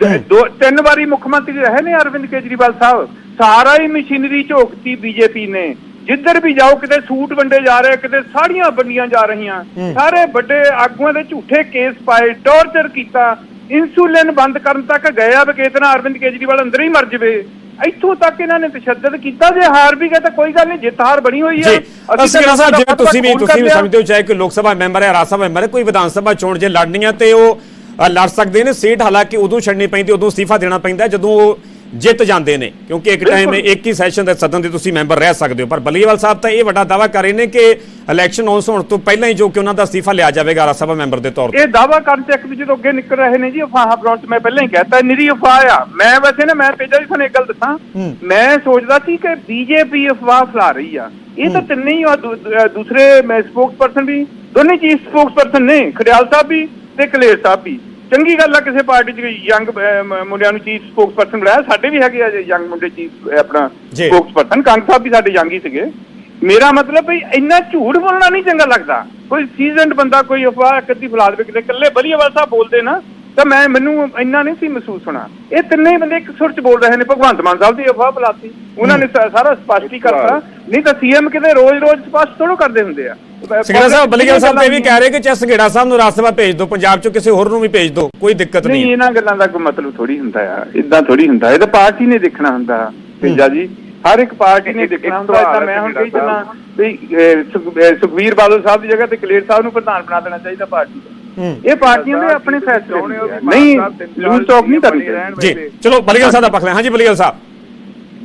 ਦ- ਤਿੰਨ ਵਾਰੀ ਮੁੱਖ ਮੰਤਰੀ ਰਹੇ ਨੇ ਅਰਵਿੰਦ ਕੇਜਰੀਵਾਲ ਸਾਹਿਬ। ਸਾਰਾ ਹੀ ਮਸ਼ੀਨਰੀ ਝੋਕਤੀ ਬੀਜੇਪੀ ਨੇ। ਜਿੱਧਰ ਵੀ ਜਾਓ ਕਿਤੇ ਸੂਟ ਵੰਡੇ ਜਾ ਰਹੇ ਕਿਤੇ ਸਾੜੀਆਂ ਵੰਡੀਆਂ ਜਾ ਰਹੀਆਂ। ਸਾਰੇ ਵੱਡੇ ਆਗੂਆਂ ਦੇ ਝੂਠੇ ਕੇਸ ਪਾਏ ਟੌਰਚਰ ਕੀਤਾ। ਇਨਸੂਲਿਨ ਬੰਦ ਕਰਨ ਤੱਕ ਗਏ ਆ ਵਿਕੇਤਨਾ ਅਰਵਿੰਦ ਕੇਜਰੀਵਾਲ ਅੰਦਰ ਹੀ ਮਰ ਜਵੇ। ਇੱਥੋਂ ਤੱਕ ਇਹਨਾਂ ਨੇ ਤਸ਼ੱਦਦ ਕੀਤਾ ਜੇ ਹਾਰ ਵੀ ਗਏ ਤਾਂ ਕੋਈ ਗੱਲ ਨਹੀਂ ਜਿੱਤ ਹਾਰ ਬਣੀ ਹੋਈ ਹੈ ਜੀ ਤਾਂ ਸੰਘੇੜਾ ਸਾਹਿਬ ਦਾ ਤੁਸੀਂ ਵੀ ਤੁਸੀਂ ਵੀ। ਸਮਝਦੇ ਹੋ ਚਾਹੇ ਕੋਈ ਲੋਕ ਸਭਾ ਮੈਂਬਰ ਹੈ ਰਾਜ ਸਭਾ ਮੈਂਬਰ ਹੈ ਕੋਈ ਵਿਧਾਨ ਸਭਾ ਚੋਣ ਜੇ ਲੜਨੀ ਹੈ ਤੇ ਉਹ ਲੜ ਸਕਦੇ ਨੇ ਸੀਟ ਹਾਲਾਂਕਿ ਉਦੋਂ ਛੱਡਣੀ ਪੈਂਦੀ ਉਦੋਂ ਅਸਤੀਫਾ ਦੇਣਾ ਪੈਂਦਾ ਜਦੋਂ ਉਹ ਜਿੱਤ ਜਾਂਦੇ ਨੇ। ਕਿਉਂਕਿ ਇੱਕ ਟਾਈਮ। ਇੱਕ ਹੀ ਸੈਸ਼ਨ ਦੇ ਸਦਨ ਦੇ ਤੁਸੀਂ ਮੈਂਬਰ ਰਹਿ ਸਕਦੇ ਹੋ। ਪਰ ਬਲੀਵਾਲ ਸਾਹਿਬ ਤਾਂ ਇਹ ਵੱਡਾ ਦਾਅਵਾ ਕਰ ਰਹੇ ਨੇ ਕਿ ਇਲੈਕਸ਼ਨ ਅਨਾਉਂਸ ਹੋਣ ਤੋਂ ਪਹਿਲਾਂ ਹੀ ਜੋ ਕਿ ਉਹਨਾਂ ਦਾ ਅਸਤੀਫਾ ਲਿਆ ਜਾਵੇਗਾ ਰਾਜ ਸਭਾ ਮੈਂਬਰ ਦੇ ਤੌਰ ਤੇ। ਇਹ ਦਾਵਾ ਕਰਨ ਚ ਇੱਕ ਦੂਜੇ ਤੋਂ ਅੱਗੇ ਨਿਕਲ ਰਹੇ ਨੇ ਜੀ ਅਫਵਾਹਾਂ ਫਰੌਂਟ ਮੈਂ ਪਹਿਲਾਂ ਹੀ ਕਹਿਤਾ ਨਿਰੀ ਅਫਵਾਹ ਆ। ਮੈਂ ਵੈਸੇ ਨਾ ਮੈਂ ਤੇਜਾ ਜੀ ਤੁਹਾਨੂੰ ਇੱਕ ਗੱਲ ਦੱਸਾਂ। ਮੈਂ ਸੋਚਦਾ ਸੀ ਕਿ ਬੀਜੇਪੀ ਅਫਵਾਹ ਫੈਲਾ ਰਹੀ ਆ। ਇਹ ਤਾਂ ਤਿੰਨੇ ਹੀ ਦੂਸਰੇ ਮੈਂ ਸਪੋਕਸਪਰਸਨ ਵੀ ਦੋਨੇ ਚੀਫ ਸਪੋਕਸਪਰਸਨ ਨੇ ਖੜਿਆਲ ਸਾਹਿਬ ਵੀ ਤੇ ਕਲੇਰ ਸਾਹਿਬ ਵੀ। ਚੰਗੀ ਗੱਲ ਆ ਕਿਸੇ ਪਾਰਟੀ ਚ ਯੰਗ ਮੁੰਡਿਆਂ ਨੂੰ ਚੀਫ ਸਪੋਕਸਪਰਸਨ ਬਣਾਇਆ ਸਾਡੇ ਵੀ ਹੈਗੇ ਆ ਯੰਗ ਮੁੰਡੇ ਚੀਫ ਆਪਣਾ। ਸਪੋਕਸਪਰਸਨ ਕੰਗ ਸਾਹਿਬ ਵੀ ਸਾਡੇ ਯੰਗ ਹੀ ਸੀਗੇ। ਮੇਰਾ ਮਤਲਬ ਵੀ ਇੰਨਾ ਝੂਠ ਬੋਲਣਾ ਨਹੀਂ ਚੰਗਾ ਲੱਗਦਾ। ਕੋਈ ਸੀਜ਼ਨਡ ਬੰਦਾ ਕੋਈ ਅਫਵਾਹ ਕਦੀ ਫੈਲਾ ਦੇਵੇ ਕਿਤੇ। ਇਕੱਲੇ ਬਲੀਵਾਲ ਸਾਹਿਬ ਬੋਲਦੇ ਨਾ ਤਾਂ ਮੈਂ ਮੈਨੂੰ ਇੰਨਾ ਨਹੀਂ ਸੀ ਮਹਿਸੂਸ ਹੋਣਾ। ਇਹ ਤਿੰਨੇ ਹੀ ਬੰਦੇ ਇੱਕ ਸੁਰ ਚ ਬੋਲ ਰਹੇ ਨੇ। ਭਗਵੰਤ ਮਾਨ ਸਾਹਿਬ ਦੀ ਅਫਵਾਹ ਫੈਲਾਤੀ। ਉਹਨਾਂ ਨੇ ਸਾਰਾ ਸਪਸ਼ਟ ਹੀ ਕਰਤਾ ਨਹੀਂ ਤਾਂ ਸੀਐਮ ਕਿਤੇ ਰੋਜ਼-ਰੋਜ਼ ਸਪਸ਼ਟ ਥੋੜੋ ਕਰਦੇ ਹੁੰਦੇ ਆ। ਸੰਘੇੜਾ ਸਾਹਿਬ ਬਲੀਵਾਲ ਸਾਹਿਬ ਤੇ ਵੀ ਕਹਿ ਰਹੇ ਕਿ ਚਾਹੇ ਸੰਘੇੜਾ ਸਾਹਿਬ ਨੂੰ ਰਾਜ ਸਭਾ ਭੇਜ ਦਿਓ ਪੰਜਾਬ ਚੋਂ ਕਿਸੇ ਹੋਰ ਨੂੰ ਵੀ ਭੇਜ ਦਿਓ ਕੋਈ ਦਿੱਕਤ ਨਹੀਂ ਨਹੀਂ। ਇਹਨਾਂ ਗੱਲਾਂ ਦਾ ਕੋਈ ਮਤਲਬ ਥੋੜੀ ਹੁੰਦਾ ਆ ਇਦਾਂ ਥੋੜੀ ਹੁੰਦਾ ਇਹ ਤਾਂ ਪਾਰਟੀ ਨੇ ਦੇਖਣਾ ਹੁੰਦਾ ਤੇਜਾ ਜੀ। ਹਰ ਇੱਕ ਪਾਰਟੀ ਨੇ ਦੇਖਣਾ ਹੁੰਦਾ ਸਵਾਲ ਮੈਂ ਹੁਣ ਹੈ ਕਹੀ ਚੱਲਾਂ ਵੀ ਅਹ, ਸੁਖ- ਅਹ, ਸੁਖਬੀਰ ਬਾਦਲ ਸਾਹਿਬ ਦੀ ਜਗ੍ਹਾ ਤੇ ਕਲੇਰ ਸਾਹਿਬ ਨੂੰ ਪ੍ਰਧਾਨ ਬਣਾ ਦੇਣਾ ਚਾਹੀਦਾ ਪਾਰਟੀ ਦਾ। ਇਹ ਪਾਰਟੀਆਂ ਦੇ ਆਪਣੇ ਫੈਸਲੇ। ਨਹੀਂ ਲੂਜ਼ ਟਾਕ ਨਹੀਂ ਕਰਨੀ ਜੀ ਚਲੋ ਬਲੀਵਾਲ ਸਾਹਿਬ ਦਾ ਪੱਖ ਲੈ। ਹਾਂਜੀ ਬਲੀਵਾਲ ਸਾਹਿਬ।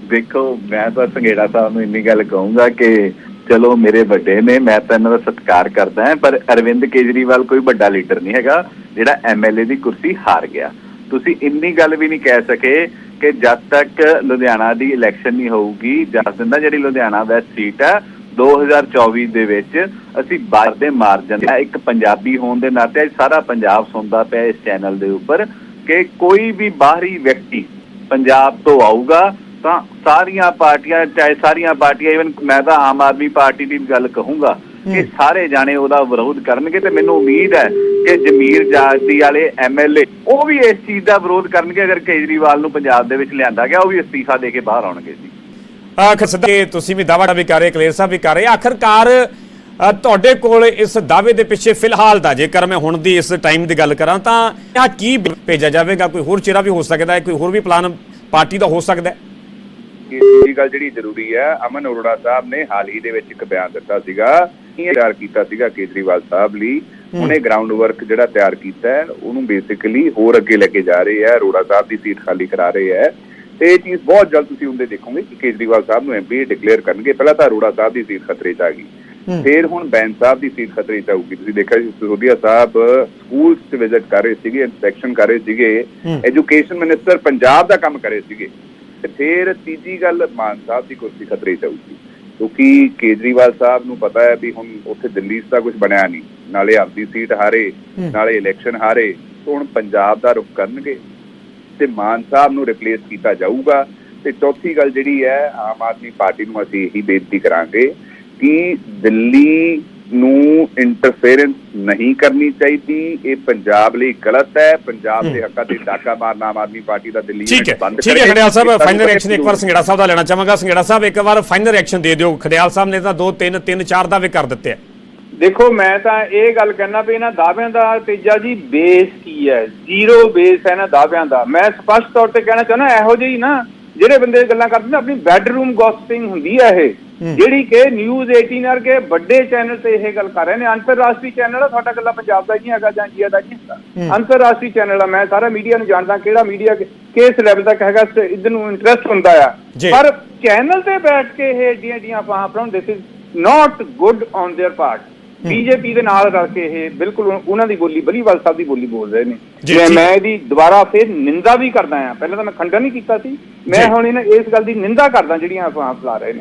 ਦੇਖੋ ਮੈਂ ਤਾਂ ਸੰਘੇੜਾ ਸਾਹਿਬ ਨੂੰ ਇੰਨੀ ਗੱਲ ਕਹੂੰਗਾ ਕਿ ਚਲੋ ਮੇਰੇ ਵੱਡੇ ਨੇ, ਮੈਂ ਤਾਂ ਇਹਨਾਂ ਦਾ ਸਤਿਕਾਰ ਕਰਦਾ ਹਾਂ, ਪਰ ਅਰਵਿੰਦ ਕੇਜਰੀਵਾਲ ਕੋਈ ਵੱਡਾ ਲੀਡਰ ਨਹੀਂ ਹੈਗਾ, ਜਿਹੜਾ ਐਮਐਲਏ ਦੀ ਕੁਰਸੀ ਹਾਰ ਗਿਆ। ਤੁਸੀਂ ਇੰਨੀ ਗੱਲ ਵੀ ਨਹੀਂ ਕਹਿ ਸਕੇ ਕਿ ਜਦ ਤੱਕ ਲੁਧਿਆਣਾ ਦੀ ਇਲੈਕਸ਼ਨ ਨਹੀਂ ਹੋਊਗੀ ਜਦ ਦਿੰਦਾ ਜਿਹੜੀ ਲੁਧਿਆਣਾ ਵੈਸਟ ਸੀਟ ਹੈ 2024 ਦੇ ਵਿੱਚ ਅਸੀਂ ਬਾਹਰ ਦੇ ਮਾਰਜਨ ਇੱਕ ਪੰਜਾਬੀ ਹੋਣ ਦੇ ਨਾਤੇ ਅੱਜ ਸਾਰਾ ਪੰਜਾਬ ਸੁਣਦਾ ਪਿਆ ਇਸ ਚੈਨਲ ਦੇ ਉੱਪਰ ਕਿ ਕੋਈ ਵੀ ਬਾਹਰੀ ਵਿਅਕਤੀ ਪੰਜਾਬ ਤੋਂ ਆਊਗਾ ਤਾਂ ਸਾਰੀਆਂ ਪਾਰਟੀਆਂ ਚਾਹੇ ਸਾਰੀਆਂ ਪਾਰਟੀਆਂ ਇਵਨ ਮੈਂ ਤਾਂ ਆਮ ਆਦਮੀ ਪਾਰਟੀ ਦੀ ਗੱਲ ਕਹੂੰਗਾ ਕਿ ਸਾਰੇ ਜਾਣੇ ਉਹਦਾ ਵਿਰੋਧ ਕਰਨਗੇ ਤੇ ਮੈਨੂੰ ਉਮੀਦ ਹੈ ਕਿ ਜਮੀਰ ਜਾਤੀ ਵਾਲੇ ਐਮਐਲਏ ਉਹ ਵੀ ਇਸ ਚੀਜ਼ ਦਾ ਵਿਰੋਧ ਕਰਨਗੇ ਅਗਰ ਕੇਜਰੀਵਾਲ ਨੂੰ ਪੰਜਾਬ ਦੇ ਵਿੱਚ ਲਿਆਂਦਾ ਗਿਆ ਉਹ ਵੀ ਅਸਤੀਫਾ ਦੇ ਕੇ ਬਾਹਰ ਆਉਣਗੇ ਜੀ। ਆਖਰ ਕਿ ਤੁਸੀਂ ਵੀ ਦਾਅਵਾ ਵੀ ਕਰ ਰਹੇ ਕਲੇਰ ਸਾਹਿਬ ਵੀ ਕਰ ਰਹੇ। ਆਖਰਕਾਰ ਤੁਹਾਡੇ ਕੋਲ ਇਸ ਦਾਅਵੇ ਦੇ ਪਿੱਛੇ ਫਿਲਹਾਲ ਦਾ ਜੇਕਰ ਮੈਂ ਹੁਣ ਦੀ ਇਸ ਟਾਈਮ ਦੀ ਗੱਲ ਕਰਾਂ ਤਾਂ ਆ ਕੀ ਭੇਜਿਆ ਜਾਵੇਗਾ? ਕੋਈ ਹੋਰ ਚਿਹਰਾ ਵੀ ਹੋ ਸਕਦਾ ਹੈ ਕੋਈ ਹੋਰ ਵੀ ਪਲਾਨ ਪਾਰਟੀ ਦਾ ਹੋ ਸਕਦਾ ਹੈ? ਇਹ ਗੱਲ ਜਿਹੜੀ ਜ਼ਰੂਰੀ ਹੈ ਅਮਨ ਅਰੋੜਾ ਸਾਹਿਬ ਨੇ ਹਾਲ ਹੀ ਦੇ ਵਿੱਚ ਇੱਕ ਬਿਆਨ ਦਿੱਤਾ ਸੀਗਾ ਇਹ ਤਿਆਰ ਕੀਤਾ ਸੀਗਾ ਕੇਜਰੀਵਾਲ ਸਾਹਿਬ ਲਈ। ਉਹਨੇ ਗਰਾਊਂਡ ਵਰਕ ਜਿਹੜਾ ਤਿਆਰ ਕੀਤਾ ਹੈ ਉਹਨੂੰ ਬੇਸਿਕਲੀ ਹੋਰ ਅੱਗੇ ਲੈ ਕੇ ਜਾ ਰਹੇ ਹੈ ਅਰੋੜਾ ਸਾਹਿਬ ਦੀ ਸੀਟ ਖਾਲੀ ਕਰਾ ਰਹੇ ਹੈ। ਤੇ ਇਹ ਚੀਜ਼ ਬਹੁਤ ਜਲਦ ਤੁਸੀਂ ਹੁੰਦੇ ਦੇਖੋਗੇ ਕਿ ਕੇਜਰੀਵਾਲ ਸਾਹਿਬ ਨੂੰ ਐਮਪੀ ਡਿਕਲੇਅਰ ਕਰਨਗੇ। ਪਹਿਲਾਂ ਤਾਂ ਅਰੋੜਾ ਸਾਹਿਬ ਦੀ ਸੀਟ ਖਤਰੇ 'ਚ ਆ ਗਈ। ਫਿਰ ਹੁਣ ਬੈਂਸ ਸਾਹਿਬ ਦੀ ਸੀਟ ਖਤਰੇ 'ਚ ਆਊਗੀ। ਤੁਸੀਂ ਦੇਖਿਆ ਜੀ ਸਿਸੋਦੀਆ ਸਾਹਿਬ ਸਕੂਲਸ 'ਚ ਵਿਜ਼ਿਟ ਕਰ ਰਹੇ ਸੀਗੇ ਇਨਸਪੈਕਸ਼ਨ ਕਰ ਰਹੇ ਸੀਗੇ। ਐਜੂਕੇਸ਼ਨ ਮਿਨਿਸਟਰ ਪੰਜਾਬ ਦਾ ਕੰਮ ਕਰ ਰਹੇ ਸੀਗੇ। ਤੇ ਫਿਰ ਤੀਜੀ ਗੱਲ ਮਾਨ ਸਾਹਿਬ ਦੀ ਕੁਰਸੀ ਖਤਰੇ 'ਚ ਆਊਗੀ। ਕਿਉਂਕਿ ਕੇਜਰੀਵਾਲ ਸਾਹਿਬ ਨੂੰ ਪਤਾ ਹੈ ਵੀ ਹੁਣ ਉੱਥੇ ਦਿੱਲੀ 'ਚ ਤਾਂ ਕੁਝ ਬਣਿਆ ਨਹੀਂ। ਨਾਲੇ ਆਪਦੀ ਸੀਟ ਹਾਰੇ ਨਾਲੇ ਇਲੈਕਸ਼ਨ ਹਾਰੇ ਤਾਂ ਹੁਣ ਪੰਜਾਬ ਦਾ ਰੁਖ ਕਰਨਗੇ। ਤੇ ਮਾਨ ਸਾਹਿਬ ਨੂੰ ਰਿਪਲੇਸ ਕੀਤਾ ਜਾਊਗਾ। ਤੇ ਚੌਥੀ ਗੱਲ ਜਿਹੜੀ ਹੈ ਆਮ ਆਦਮੀ ਪਾਰਟੀ ਨੂੰ ਅਸੀਂ ਇਹੀ ਬੇਨਤੀ ਕਰਾਂਗੇ ਕਿ ਦਿੱਲੀ ਨੂੰ ਇੰਟਰਫੇਰੈਂਸ ਨਹੀਂ ਕਰਨੀ ਚਾਹੀਦੀ। ਇਹ ਪੰਜਾਬ ਲਈ ਗਲਤ ਹੈ। ਪੰਜਾਬ ਦੇ ਹੱਕਾਂ ਤੇ ਡਾਕਾ ਮਾਰਨਾ ਆਮ ਆਦਮੀ ਪਾਰਟੀ ਦਾ ਦਿੱਲੀ ਯੂਨਿਟ ਬੰਦ ਠੀਕ ਹੈ। ਖੜਿਆਲ ਸਾਹਿਬ ਫਾਈਨਲ ਰਿਐਕਸ਼ਨ ਇੱਕ ਵਾਰ ਸੰਗੇੜਾ ਸਾਹਿਬ ਦਾ ਲੈਣਾ ਚਾਹਾਂਗਾ। ਸੰਗੇੜਾ ਸਾਹਿਬ ਇੱਕ ਵਾਰ ਫਾਈਨਲ ਰਿਐਕਸ਼ਨ ਦੇ ਦਿਓ। ਖੜਿਆਲ ਸਾਹਿਬ ਨੇ ਤਾਂ 2 3 3 4 ਦਾਅਵੇ ਕਰ ਦਿੱਤੇ ਆ। ਦੇਖੋ ਮੈਂ ਤਾਂ ਇਹ ਗੱਲ ਕਹਿਣਾ ਵੀ ਇਹਨਾਂ ਦਾਅਵਿਆਂ ਦਾ ਤੇਜਾ ਜੀ ਬੇਸ ਕੀ ਹੈ? ਜ਼ੀਰੋ ਬੇਸ ਹੈ ਇਹਨਾਂ ਦਾਅਵਿਆਂ ਦਾ। ਮੈਂ ਸਪਸ਼ਟ ਤੌਰ ਤੇ ਕਹਿਣਾ ਚਾਹੁੰਦਾ ਇਹੋ ਜਿਹੀ ਨਾ ਜਿਹੜੇ ਬੰਦੇ ਗੱਲਾਂ ਕਰਦੇ ਨੇ ਆਪਣੀ ਬੈਡਰੂਮ ਗੌਸਪਿੰਗ ਹੁੰਦੀ ਹੈ ਇਹ। ਜਿਹੜੀ ਕਿ ਨਿਊਜ਼ 18 ਵਰਗੇ ਵੱਡੇ ਚੈਨਲ ਤੇ ਇਹ ਗੱਲ ਕਰ ਰਹੇ ਨੇ ਅੰਤਰਰਾਸ਼ਟਰੀ ਚੈਨਲ ਆ ਸਾਡਾ ਗੱਲਾਂ ਪੰਜਾਬ ਦਾ ਹੀ ਨਹੀਂ ਹੈਗਾ ਜਾਂ ਇੰਡੀਆ ਦਾ ਨਹੀਂ ਹੈਗਾ ਅੰਤਰਰਾਸ਼ਟਰੀ ਚੈਨਲ ਆ ਮੈਂ ਸਾਰਾ ਮੀਡੀਆ ਨੂੰ ਜਾਣਦਾ ਕਿਹੜਾ ਮੀਡੀਆ ਕਿਸ ਲੈਵਲ ਤੱਕ ਹੈਗਾ ਇਧਰ ਨੂੰ ਇੰਟਰਸਟ ਹੁੰਦਾ ਆ ਜੀ। ਪਰ ਚੈਨਲ ਤੇ ਬੈਠ ਕੇ ਇਹ ਏਡੀਆਂ ਏਡੀਆਂ ਫਾਹਾਂ ਫਰਾਉਣ this is not good on their part BJP ਦੇ ਨਾਲ ਰਲ ਕੇ ਇਹ ਬਿਲਕੁਲ ਉਹ- ਉਹਨਾਂ ਦੀ ਬੋਲੀ ਬਲੀਵਾਲ ਸਾਹਿਬ ਦੀ ਬੋਲੀ ਬੋਲ ਰਹੇ ਨੇ ਜੀ, ਮੈਂ ਜੀ। ਮੈਂ ਇਹਦੀ ਦੁਬਾਰਾ ਫਿਰ ਨਿੰਦਾ ਵੀ ਕਰਦਾ ਆ ਪਹਿਲਾਂ ਤਾਂ ਮੈਂ ਖੰਡਨ ਨਹੀਂ ਕੀਤਾ ਸੀ ਮੈਂ ਜੀ। ਹੁਣ ਇਹਨਾਂ ਇਸ ਗੱਲ ਦੀ ਨਿੰਦਾ ਕਰਦਾ ਜਿਹੜੀਆਂ ਅਫਵਾਹਾਂ ਫੈਲਾ ਰਹੇ ਨੇ